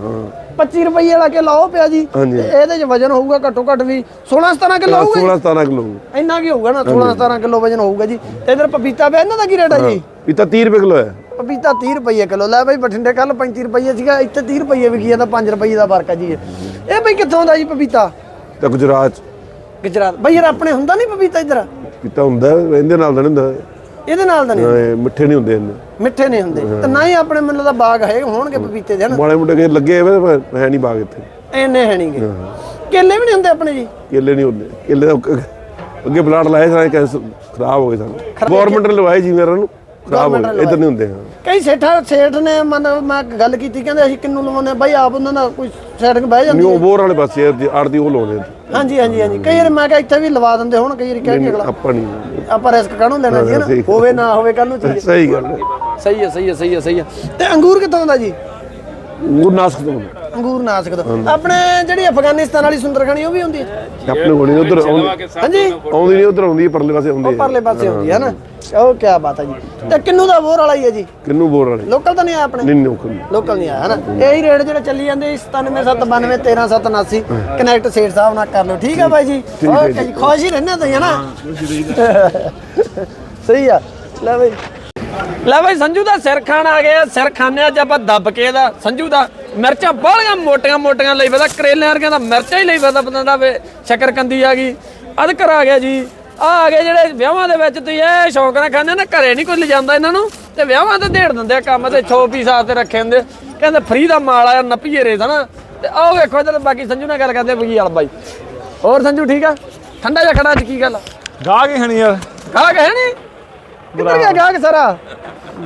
25 ਰੁਪਏ ਵਾਲਾ ਕੇਲਾ ਉਹ ਪਿਆ ਜੀ। ਹਾਂਜੀ। ਤੇ ਇਹਦੇ 'ਚ ਵਜਨ ਹੋਊਗਾ ਘੱਟੋ ਘੱਟ ਵੀ 16 17 ਕਿਲੋ ਹੋਊਗਾ 16 17 ਕਿਲੋ ਜੀ। ਇੰਨਾ ਕੀ ਹੋਊਗਾ ਨਾ 16 17 ਕਿਲੋ ਵਜਨ ਹੋਊਗਾ ਜੀ। ਤੇ ਇਧਰ ਪਪੀਤਾ ਪਿਆ ਇਹਨਾਂ ਦਾ ਕੀ ਰੇਟ ਹੈ ਜੀ? ਪੀਤਾ 30 ਰੁਪਏ ਕਿਲੋ ਹੈ। ਪਪੀਤਾ 30 ਰੁਪਏ ਕਿਲੋ। ਲੈ ਬਈ ਬਠਿੰਡੇ ਕੱਲ 35 ਰੁਪਏ ਸੀਗਾ ਇੱਥੇ 30 ਰੁਪਏ ਵਿਕੀ ਜਾਂਦਾ 5 ਰੁਪਏ ਦਾ ਫ਼ਰਕ ਹੈ ਜੀ ਇਹ। ਇਹ ਬਈ ਕਿੱਥੋਂ ਦਾ ਜੀ ਪਪੀਤਾ? ਤੇ ਗੁਜਰਾਤ ਚ। ਗੁਜਰਾਤ। ਬਈ ਯਾਰ ਆਪਣੇ ਹੁੰਦਾ ਨਹੀਂ ਪਪੀਤਾ ਇਧਰ? ਪੀਤਾ ਹੁੰਦਾ ਹੈ, ਇਹਦੇ ਨਾਲ ਦਾ ਨਹੀਂ ਹੁੰਦਾ। ਇਹਦੇ ਨਾਲ ਤਾਂ ਨਹੀਂ ਮਿੱਠੇ ਨਹੀਂ ਹੁੰਦੇ ਇੰਨੇ। ਮਿੱਠੇ ਨਹੀਂ ਹੁੰਦੇ। ਤੇ ਨਾ ਹੀ ਆਪਣੇ ਮੈਨੂੰ ਦਾ ਬਾਗ ਹੈ ਹੋਣਗੇ ਪਪੀਤੇ ਦੇ ਹਨ? ਮਾੜੇ ਮੋਟੇ ਕੇ ਲੱਗੇ ਹੋਏ ਪਰ ਹੈ ਨਹੀਂ ਬਾਗ ਇੱਥੇ। ਇੰਨੇ ਹੈ ਨਹੀਂਗੇ ਕੇਲੇ ਵੀ ਨਹੀਂ ਹੁੰਦੇ ਆਪਣੇ ਜੀ? ਕੇਲੇ ਨਹੀਂ ਹੁੰਦੇ। ਕੇਲੇ ਤਾਂ ਅੱਗੇ- ਪਲਾਟ ਲਾਏ ਸਾਰੇ ਖਰਾਬ ਹੋ ਗਏ ਸਾਨੂੰ ਗਵਰਨਮੈਂਟ ਨੇ ਲਵਾਏ ਜ਼ਿਮੀਦਾਰਾਂ ਨੂੰ। ਖਰਾਬ ਹੋ ਗਏ। ਇੱਧਰ ਨਹੀਂ ਹੁੰਦੇ ਹਾਂ। ਕਈ ਸੇਠਾ ਸੇਠ ਨੇ ਮਨ ਮੈਂ ਗੱਲ ਕੀਤੀ ਕਹਿੰਦੇ ਅਸੀਂ ਕਿੰਨੂੰ ਲਵਾਉਂਦੇ ਬਾਈ ਆਪ ਉਹਨਾਂ ਦਾ ਕੋਈ ਸੈਟਿੰਗ ਬਹਿ ਜਾਂਦੀ ਨਹੀਂ ਉਹ ਬੋਰ ਵਾਲੇ ਪਾਸੇ ਆੜਦੀ ਉਹ ਲਾਉਂਦੇ ਆ। ਹਾਂਜੀ ਹਾਂਜੀ ਹਾਂਜੀ। ਕਈ ਵਾਰ ਮੈਂ ਕਿਹਾ ਇੱਥੇ ਵੀ ਲਵਾ ਦਿੰਦੇ ਹੁਣ ਕਈ ਵਾਰ ਕਹਿ ਕੇ ਅਗਲਾ। ਆਪਾਂ ਨਹੀਂ ਆਪਾਂ ਰਿਸਕ ਕਾਹਨੂੰ ਲੈਣਾ ਜੀ ਹਾਂ, ਸਹੀ। ਹੋਵੇ ਨਾ ਹੋਵੇ ਕੱਲ ਨੂੰ ਚੀਜ਼ ਸਹੀ ਗੱਲ ਹੈ। ਸਹੀ ਹੈ ਸਹੀ ਹੈ ਸਹੀ ਹੈ ਸਹੀ ਹੈ। ਤੇ ਅੰਗੂਰ ਕਿੱਥੋਂ ਦਾ ਜੀ? ਉਹ ਨਾਸਕ ਤੋਂ। ਅੰਗੂਰ ਨਾਸਕ ਤੋਂ ਆਪਣੇ ਜਿਹੜੀ ਅਫਗਾਨਿਸਤਾਨ ਵਾਲੀ ਸੁੰਦਰਖਾਨੀ ਉਹ ਵੀ ਹੁੰਦੀ ਹੈ? ਆਪਣੇ ਕੋਲ ਨਹੀਂ ਉਧਰ ਹਾਂਜੀ? ਆਉਂਦੀ ਨਹੀਂ ਉਧਰ ਆਉਂਦੀ ਹੈ, ਪਰਲੇ ਪਾਸੇ ਆਉਂਦੀ ਉਹ ਹੈ। ਪਰਲੇ ਪਾਸੇ ਹੁੰਦੀ ਹੈ ਨਾ? ਉਹ ਕੀ ਬਾਤ ਹੈ ਜੀ। ਤੇ ਕਿੰਨੂ ਦਾ ਬੋਰ ਵਾਲਾ ਹੀ ਹੈ ਜੀ? ਕਿੰਨੂ ਬੋਰ ਵਾਲੇ? ਲੋਕਲ ਤਾਂ ਨਹੀਂ ਆਇਆ ਆਪਣੇ? ਨਹੀਂ ਨਹੀਂ। ਲੋਕਲ ਨਹੀਂ। ਆਇਆ ਹਨਾ ਇਹੀ ਰੇਟ ਜਿਹੜੇ ਚੱਲੀ ਜਾਂਦੇ 97792 13779 ਕਨੈਕਟ ਸੇਠ ਸਾਹਿਬ ਨਾਲ ਕਰ ਲਓ। ਠੀਕ ਆ ਬਾਈ ਜੀ? ਓਕੇ ਜੀ। ਖੁਸ਼ ਹੀ ਰਹਿਣਾ ਤੁਸੀਂ ਹਨਾ ਸਹੀ ਆ। ਲੈ ਬਾਈ। ਲੈ ਬਾਈ ਸੰਜੂ ਦਾ ਸਿਰ ਖਾਣ ਆ ਗਿਆ ਸਿਰ ਖਾਣੇ ਅੱਜ ਆਪਾਂ ਦੱਬ ਕੇ ਇਹਦਾ। ਸੰਜੂ ਦਾ ਮਿਰਚਾਂ ਬਾਹਲੀਆਂ ਮੋਟੀਆਂ ਮੋਟੀਆਂ ਲਈ ਫਿਰਦਾ ਕਰੇਲੇ ਵਰਗੀਆਂ ਦਾ ਮਿਰਚਾਂ ਹੀ ਲਈ ਫਿਰਦਾ ਬੰਦਾ ਦਾ ਵੇ ਸ਼ਕਰਕੰਦੀ ਆ ਗਈ। ਅਦਕਰ ਆ ਗਿਆ ਜੀ। ਆ ਆ ਗਏ ਜਿਹੜੇ ਵਿਆਹਾਂ ਦੇ ਵਿੱਚ ਤੁਸੀਂ ਇਹ ਸ਼ੌਂਕ ਨਾਲ ਖਾਂਦੇ ਨਾ ਘਰੇ ਨਹੀਂ ਕੋਈ ਲਿਜਾਂਦਾ ਇਹਨਾਂ ਨੂੰ। ਤੇ ਵਿਆਹਾਂ ਤੇ ਢੇੜ ਦਿੰਦੇ ਆ ਕੰਮ ਤੇ ਛੋ ਪੀਸ ਤੇ ਰੱਖੇ ਹੁੰਦੇ ਕਹਿੰਦੇ ਫਰੀ ਦਾ ਮਾਲ ਆਇਆ ਨੱਪੀਏ ਰੇਸ ਹਨਾ। ਤੇ ਆਹ ਵੇਖੋ ਇਧਰ ਬਾਕੀ ਸੰਜੂ ਨਾਲ ਗੱਲ ਕਰਦੇ ਬਗੀ ਵਾਲ ਬਾਈ। ਹੋਰ ਸੰਜੂ ਠੀਕ ਆ? ਠੰਡਾ ਜਿਹਾ ਖੜਾ ਅੱਜ ਕੀ ਗੱਲ ਆ? ਗਾਹਕ ਹੀ ਹਣੀ ਯਾਰ। ਗਾਹਕ ਹੈ ਨਹੀਂ? ਕਿੱਧਰ ਗਿਆ ਗਾਹਕ ਸਾਰਾ?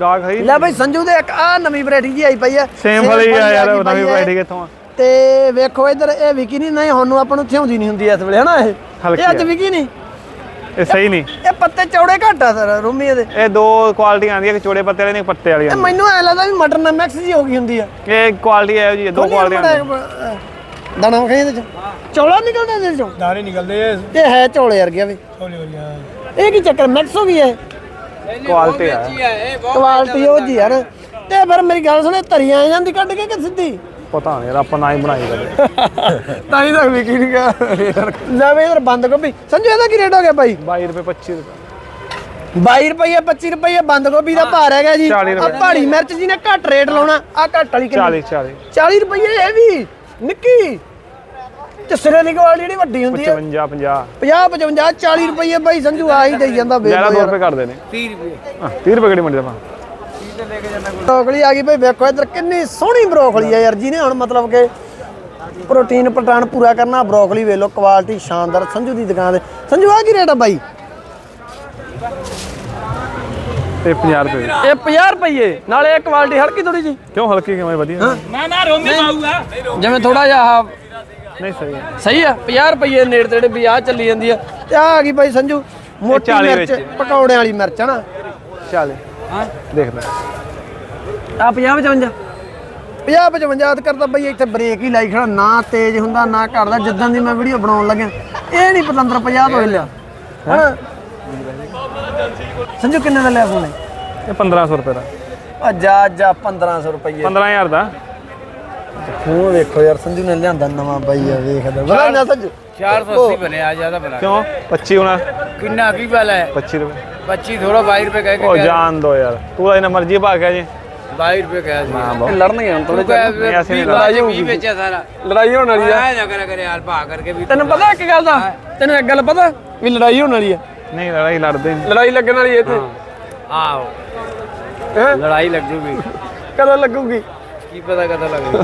ਗਾਹਕ ਹੈ ਲੈ ਬਾਈ ਸੰਜੂ ਦੇ ਇੱਕ ਆ ਨਵੀਂ ਵੈਰਾਈਟੀ ਜੀ ਆਈ ਪਈ ਆ ਸੇਮ ਵਾਲੀ ਆ ਯਾਰ ਨਵੀਂ। ਵੈਰਾਈਟੀ ਕਿੱਥੋਂ ਆ? ਤੇ ਵੇਖੋ ਇੱਧਰ ਇਹ ਵਿਕੀ ਨਹੀਂ ਨਹੀਂ ਹੁਣ ਨੂੰ ਆਪਾਂ ਨੂੰ ਥਿਆਉਂਦੀ ਨਹੀਂ ਹੁੰਦੀ ਇਸ ਵੇਲੇ ਹਨਾ ਇਹ? ਇਹ ਅੱਜ। ਵਿਕੀ ਨਹੀਂ। ਇਹ ਸਹੀ ਨਹੀਂ। ਇਹ ਪੱਤੇ ਚੌੜੇ ਘੱਟ ਆ ਸਰ ਰੂਮੀ ਇਹਦੇ। ਇਹ ਦੋ ਕੁਆਲਿਟੀਆਂ ਆਉਂਦੀਆਂ ਕਿ ਚੋੜੇ ਪੱਤੇ ਵਾਲੀ ਨੇ ਪੱਤੇ ਵਾਲੀ ਇਹ ਮੈਨੂੰ ਐ ਲੱਗਦਾ ਵੀ ਮਟਰ ਨਾਲ ਮਿਕਸ ਜੀ ਹੋ ਗਈ ਹੁੰਦੀ ਆ। ਇਹ ਕੁਆਲਿਟੀ ਹੈ ਜੀ ਦੋ ਕੁਆਲਿਟੀਆਂ ਦਾਣਾ ਵਖਾਈ ਇਹਦੇ ਚ। ਚੌੜਾ ਨਿਕਲਦਾ ਇਹਦੇ ਚੋਂ? ਦਾਣੇ ਨਿਕਲਦੇ ਐ ਇਹ ਹੈ ਚੌਲੇ ਵਰਗੇ ਵੀ। ਹੌਲੀ ਹਾਂ। ਇਹ ਕੀ ਚੱਕਰ ਮਿਕਸ ਹੋ ਗਈ ਹੈ? ਕੁਆਲਿਟੀ ਆ। ਕੁਆਲਿਟੀ ਉਹ ਜੀ ਯਾਰ। ਤੇ ਫਿਰ ਮੇਰੀ ਗੱਲ ਸੁਣੇ ਧਰੀਆਂ ਆ ਜਾਂਦੀ ਕੱਢ ਕੇ ਕਿ ਸਿੱਧੀ? ਪਤਾ ਨਹੀਂ ਯਾਰ ਆਪਾਂ ਨਾ ਹੀ ਬਣਾਈ ਕਦੇ। ਤਾਂ ਹੀ ਤਾਂ ਵਿਕੀ ਨਹੀਂ ਗਿਆ। ਲੈ ਵੇ ਇਧਰ ਬੰਦ ਗੋਭੀ। ਸੰਜੂ ਇਹਦਾ ਕੀ ਰੇਟ ਹੋ ਗਿਆ ਬਾਈ? 22 ਰੁਪਏ 25 ਰੁਪਏ। 22 ਰੁਪਏ 25 ਰੁਪਏ ਬੰਦ ਗੋਭੀ ਦਾ ਭਾਰ ਹੈਗਾ ਜੀ। 40 ਆ ਰੁਪਏ। ਪਹਾੜੀ ਮਿਰਚ ਜੀ ਨੇ ਘੱਟ ਰੇਟ ਲਾਉਣਾ। ਆ ਘੱਟ ਵਾਲੀ ਕਿੰਨੀ? 40 40 40 ਰੁਪਏ ਇਹ ਵੀ। ਨਿੱਕੀ। ਤੇ ਸਿਰੇ ਦੀ ਕੁਆਲਿਟੀ ਜਿਹੜੀ ਵੱਡੀ ਹੁੰਦੀ ਹੈ 55 50 50 55 40 ਰੁਪਏ ਬਾਈ ਸੰਜੂ ਆ ਹੀ ਦੇਈ ਜਾਂਦਾ ਵੇਖ ਯਾਰ ਲਓ 2 ਯਾਰ। ਰੁਪਏ ਕਰਦੇ ਨੇ। 30 ਰੁਪਏ। 30 ਰੁਪਏ ਕਿਹੜੀ ਮੰਡੀ ਦਾ ਪਾ ਬਰੋਕਲੀ ਆ ਗਈ ਬਈ ਵੇਖੋ ਇੱਧਰ ਕਿੰਨੀ ਸੋਹਣੀ ਬਰੋਕਲੀ ਆ ਯਾਰ ਜਿਹਨੇ ਹੁਣ ਮਤਲਬ ਕਿ ਪ੍ਰੋਟੀਨ ਪ੍ਰਟਾਨ ਪੂਰਾ ਕਰਨਾ ਬਰੋਕਲੀ ਵੇਖ ਲਓ ਕੁਆਲਿਟੀ ਸ਼ਾਨਦਾਰ ਸੰਜੂ ਦੀ ਦੁਕਾਨ ਤੇ। ਸੰਜੂ ਆ ਕੀ ਰੇਟ ਆ ਬਾਈ? ਤੇ 50 ਰੁਪਏ। ਇਹ 50 ਰੁਪਏ ਨਾਲੇ ਇਹ ਕੁਆਲਿਟੀ ਹਲਕੀ ਥੋੜੀ ਜੀ ਕਿਉਂ ਹਲਕੀ ਕਿਵੇਂ ਵਧੀਆ? ਜਿਵੇਂ ਥੋੜਾ ਜਿਹਾ ਨਹੀਂ ਸਹੀ ਹੈ। ਸਹੀ ਆ 50 ਰੁਪਏ ਨੇੜੇ ਤੇੜੇ ਵੀ ਆ ਚੱਲੀ ਜਾਂਦੀ ਆ। ਤੇ ਆ ਆ ਗਈ ਬਾਈ ਸੰਜੂ ਮੋਟੀ 40 ਮਿਰਚ ਵਿੱਚ। ਪਕੌੜਿਆਂ ਵਾਲੀ ਮਿਰਚ ਹਨਾ? ਚੱਲ ਦੇਖ ਲੈ। ਆ 50 55 50 55 ਕਰਦਾ ਬਈ ਇੱਥੇ ਬ੍ਰੇਕ ਹੀ ਲਾਈ ਖੜਾ ਨਾ ਤੇਜ਼ ਹੁੰਦਾ ਨਾ ਘਟਦਾ ਜਿੱਦਾਂ ਦੀ ਮੈਂ ਵੀਡੀਓ ਬਣਾਉਣ ਲੱਗਿਆ ਇਹ ਨਹੀਂ ਪਤੰਦਰ 50 ਤੋਂ ਹਿੱਲਿਆ ਹਾਂ? ਸੰਜੂ ਕਿੰਨੇ ਦਾ ਲਿਆ ਫੋਨ ਇਹ? 1500 ਰੁਪਏ ਦਾ। ਆ ਜਾ ਜਾ 1500 ਰੁਪਏ 15000 ਦਾ। ਫੋਨ ਵੇਖੋ ਯਾਰ ਸੰਜੂ ਨੇ ਲਿਆਂਦਾ ਨਵਾਂ ਬਾਈ ਆ ਵੇਖਦਾ ਬੜਾ ਨਾ ਸੰਜੂ? 480 ਬਣੇ ਆ ਜ਼ਿਆਦਾ ਬਣਾ। ਕਿਉਂ? 25 ਹੋਣਾ। ਕਿੰਨਾ ਕੀ ਵਾਲਾ ਹੈ? 25 ਰੁਪਏ। 25 ਥੋੜਾ 22 ਰੁਪਏ ਕਹਿ ਉਹ ਜਾਣ ਦੋ ਯਾਰ। ਤੂੰ ਇਹਨਾਂ ਮਰਜ਼ੀ ਪਾ ਕੇ ਜੀ। 22 ਰੁਪਏ ਕਹਿਆ ਸੀ ਲੜਨਗੇ ਹੁਣ ਥੋੜੇ ਨਹੀਂ, ਅਸੀਂ ਲੜਾਈ ਹੋਊਗੀ ਵੇਚਿਆ ਸਾਰਾ। ਲੜਾਈ ਹੋਣ ਵਾਲੀ ਆ। ਨਾ ਕਰਿਆ ਕਰੇ ਯਾਰ ਭਾ ਕਰਕੇ ਵੀ ਤੈਨੂੰ ਪਤਾ ਇੱਕ ਗੱਲ ਦਾ? ਤੈਨੂੰ ਇੱਕ ਗੱਲ ਪਤਾ? ਵੀ ਲੜਾਈ ਹੋਣ ਵਾਲੀ ਆ। ਨਹੀਂ ਲੜਾਈ ਲੜਦੇ ਨਹੀਂ। ਲੜਾਈ ਲੱਗਣ ਵਾਲੀ ਤੇ ਆਓ? ਲੜਾਈ ਲੱਗੂਗੀ। ਕਦੋਂ ਲੱਗੂਗੀ? ਕੀ ਪਤਾ ਕਦੋਂ ਲੱਗੂ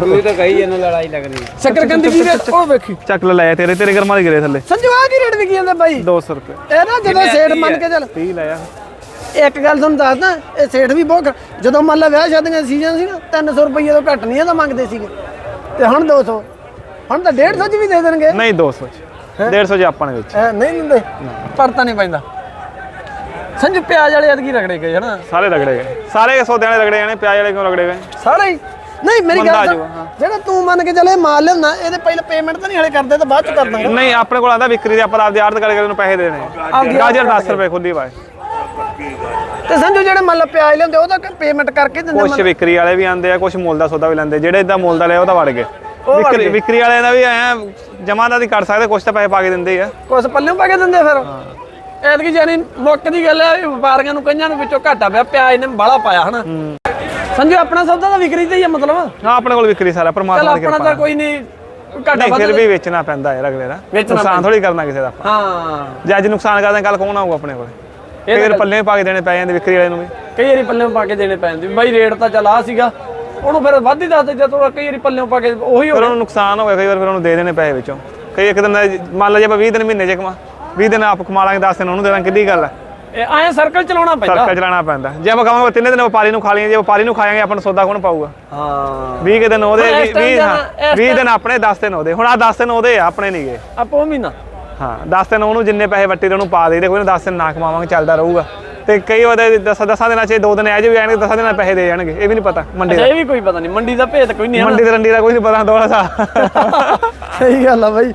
ਤੂੰ ਤਾਂ ਕਹੀ ਇਹਨਾਂ ਲੜਾਈ ਲੱਗਣੀ। ਸ਼ੱਕਰ ਕੰਦੀ ਕੀ ਰੇਟ ਉਹ ਵੇਖੀ। ਚੱਕ ਲੈ ਲਾਇਆ ਤੇਰੇ ਤੇਰੇ ਗਰਮਾ ਦੇ ਗਿਰੇ ਥੱਲੇ। ਸੰਜੂ ਆ ਕੀ ਰੇਟ ਵਿਕੀ ਜਾਂਦਾ ਬਾਈ? 200 ਰੁਪਏ। ਇਹ ਨਾ ਜਦੋਂ ਸੇਠ ਮੰਨ ਕੇ ਚੱਲ। 30 ਲਾਇਆ ਇੱਕ ਗੱਲ ਤੁਹਾਨੂੰ ਦੱਸਦਾ ਇਹ ਸੇਠ ਵੀ ਬਹੁਤ ਜਦੋਂ ਮੰਨ ਲਾ ਵਿਆਹ ਸ਼ਾਦੀਆਂ ਦਾ ਸੀਜ਼ਨ ਸੀ ਨਾ 300 ਰੁਪਏ ਤੋਂ ਘੱਟ ਨਹੀਂ ਇਹਦਾ ਮੰਗਦੇ ਸੀਗੇ। ਤੇ ਹੁਣ 200 ਹੁਣ ਤਾਂ 150 ਚ ਵੀ ਦੇ ਦੇਣਗੇ। ਨਹੀਂ 200 ਚ। 150 ਚ ਆਪਾਂ ਨੇ ਵਿੱਚ ਨਹੀਂ ਦਿੰਦੇ। ਪਰਤਾ ਨਹੀਂ ਪੈਂਦਾ। ਸੰਜੂ ਪਿਆਜ ਵਾਲੇ ਅਦਗੀ ਰਗੜੇ ਗਏ ਹਨਾ? ਸਾਰੇ ਰਗੜੇ ਗਏ। ਸਾਰੇ ਸੌਦੇ ਵਾਲੇ ਰਗੜੇ ਜਾਣੇ ਪਿਆਜ਼ ਵਾਲੇ ਕਿਉਂ ਰਗੜੇ ਗਏ? ਸਾਰੇ ਹੀ? ਨਹੀਂ ਮੇਰੀ ਗੱਲ ਸੁਣ, ਜਿਹੜਾ ਤੂੰ ਮੰਨ ਕੇ ਚੱਲੇ ਮਾਲ ਲਿਆਉਣਾ ਇਹਦੇ ਪਹਿਲੇ ਪੇਮੈਂਟ ਤਾਂ ਨਹੀਂ ਹਲੇ ਕਰਦੇ ਤਾਂ ਬਾਅਦ ਚ ਕਰ ਦਾਂਗੇ। ਨਹੀਂ ਆਪਣੇ ਕੋਲ ਆਂਦਾ ਵਿਕਰੀ ਦੇ ਆਪਾਂ ਆਪਦੀ ਆੜਤ ਕਰਕੇ ਉਹਨੂੰ ਪੈਸੇ ਦੇਣੇ। ਗਾਜਰ 10 ਰੁਪਏ ਖੁੱਲੀ ਬਾਏ ਤੇ ਸੰਜੂ ਜਿਹੜੇ ਮੰਨ ਲਾ ਪਿਆਜ਼ ਲਿਆਉਂਦੇ ਉਹ ਤਾਂ ਪੇਮੈਂਟ ਕਰਕੇ ਦਿੰਦੇ ਕੁਝ ਵਿਕਰੀ ਵਾਲੇ ਵੀ ਆਂਦੇ ਆ ਕੁਝ ਮੁੱਲ ਦਾ ਸੌਦਾ ਵੀ ਲੈਂਦੇ। ਜਿਹੜੇ ਇਦਾਂ ਮੁੱਲ ਦਾ ਲਿਆ ਉਹ ਤਾਂ ਵੜ ਗਏ। ਵਿਕਰੀ ਵਿਕਰੀ ਵਾਲਿਆਂ ਦਾ ਵੀ ਐ ਜਮਾ ਦਾ ਦੀ ਕਰ ਸਕਦੇ ਕੁਝ ਤਾਂ ਪੈਸੇ ਪਾ ਕੇ ਦਿੰਦੇ ਆ। ਕੁਛ ਪੱਲਿਓਂ ਪਾ ਕੇ ਦਿੰਦੇ ਫਿਰ। ਐਤਕੀ ਜਾਨੀ ਮੁੱਕ ਦੀ ਗੱਲ ਹੈ ਵਪਾਰੀਆਂ ਨੂੰ ਕਈਆਂ ਨੂੰ ਵਿੱਚੋਂ ਘਾਟਾ ਪਿਆ ਪਿਆਜ ਨੇ ਬਾਲਾ ਪਾਇਆ ਹਨਾ? ਸੰਜੂ ਆਪਣਾ ਸੌਦਾ ਤਾਂ ਵਿਕਰੀ ਤੇ ਹੀ ਆ ਮਤਲਬ? ਹਾਂ ਆਪਣੇ ਕੋਲ ਵਿਕਰੀ ਸਾਰਾ ਪਰਮਾਤਮਾ ਦੀ ਆਪਣਾ ਕਿਰਪਾ ਤਾਂ ਕੋਈ ਨਹੀਂ ਘਾਟਾ ਫਿਰ ਵੀ ਵੇਚਣਾ ਪੈਂਦਾ ਹੈ ਅਗਲੇ ਦਾ। ਨੁਕਸਾਨ ਥੋੜੀ ਕਰਨਾ ਕਿਸੇ ਦਾ ਹਾਂ। ਜੇ ਅੱਜ ਨੁਕਸਾਨ ਕਰਦੇ ਕੱਲ ਕੌਣ ਆਊਗਾ ਆਪਣੇ ਕੋਲ? ਫਿਰ ਪੱਲੇ ਪਾ ਕੇ ਦੇਣੇ ਪੈ ਜਾਂਦੇ ਵਿਕਰੀ ਵਾਲੇ ਨੂੰ ਵੀ। ਕਈ ਵਾਰੀ ਪੱਲਿਓਂ ਪਾ ਕੇ ਦੇਣੇ ਪੈਂਦੇ ਬਾਈ ਰੇਟ ਤਾਂ ਚੱਲ ਆ ਸੀਗਾ। ਉਹਨੂੰ ਫਿਰ ਵੱਧ ਹੀ ਦੱਸ ਦਿੰਦੇ ਤੋ ਕਈ ਵਾਰੀ ਪੱਲਿਓਂ ਪਾ ਕੇ ਉਹੀ ਹੋ ਫਿਰ ਉਹਨੂੰ ਨੁਕਸਾਨ ਹੋ ਗਿਆ ਕਈ ਵਾਰ ਫਿਰ ਉਹਨੂੰ ਦੇ ਦੇਣੇ ਪੈਸੇ ਵਿੱਚੋਂ। ਕਈ ਇੱਕ ਦਿਨ ਮੰਨ ਲਾ ਜੇ ਆਪਾਂ 20 ਦਿਨ ਮਹੀਨੇ ਚ ਕਮਾ 20 ਦਿਨ ਆਪ ਕਮਾ ਲਾਂਗੇ 10 ਦਿਨ ਉਹਨੂੰ ਦੇ ਦਾਂਗੇ ਕਿੱਡੀ ਗੱਲ ਹੈ ਆਏ ਸਰਕਲ ਚਲਾਉਣਾ ਪੈਂਦਾ। ਸਰਕਲ ਚਲਾਉਣਾ ਪੈਂਦਾ। ਜੇ ਆਪਾਂ ਕਹਾਂਗੇ ਤਿੰਨੇ ਦਿਨ ਵਪਾਰੀ ਨੂੰ ਖਾ ਲਈਏ ਜੇ ਵਪਾਰੀ ਨੂੰ ਖਾਵਾਂਗੇ ਆਪਾਂ ਨੂੰ ਸੌਦਾ ਕੌਣ ਪਾਊਗਾ? ਹਾਂ। 20 ਕੁ ਦਿਨ ਉਹਦੇ ਹੁਣ ਇਸ 20 time ਹਾਂ ਜਾਣਾ- ਇਸ 20 ਦਿਨ ਆਪਣੇ 10 ਦਿਨ ਉਹਦੇ। ਹੁਣ ਆ 10 ਦਿਨ ਉਹਦੇ ਆ ਆਪਣੇ ਨਹੀਂਗੇ ਆਪੋ ਮਹੀਨਾ। ਹਾਂ 10 ਦਿਨ ਉਹਨੂੰ ਜਿੰਨੇ ਪੈਸੇ ਵੱਟੇ ਤੇ ਉਹਨੂੰ ਪਾ ਦੇਈਦੇ ਕੋਈ ਨਾ 10 ਦਿਨ ਨਾ ਕਮਾਵਾਂਗੇ ਚੱਲਦਾ ਰਹੂਗਾ। ਤੇ ਕਈ ਵਾਰ 10 10 ਦਿਨਾਂ ਚ ਦੋ ਦਿਨ ਐ ਜੇ ਵੀ ਆਣਗੇ 10 ਦਿਨਾਂ ਪੈਸੇ ਦੇ ਜਾਣਗੇ ਇਹ ਵੀ ਨਹੀਂ ਪਤਾ ਮੰਡੀ ਦਾ। ਇਹ ਵੀ ਕੋਈ ਪਤਾ ਨਹੀਂ ਮੰਡੀ ਦਾ ਭੇਤ ਕੋਈ ਨਹੀਂ ਮੰਡੀ ਤੇ ਰੰਡੀ ਦਾ ਕੋਈ ਨਹੀਂ ਪਤਾ ਥੋੜਾ ਸਾ ਸਹੀ ਗੱਲ ਆ ਬਾਈ।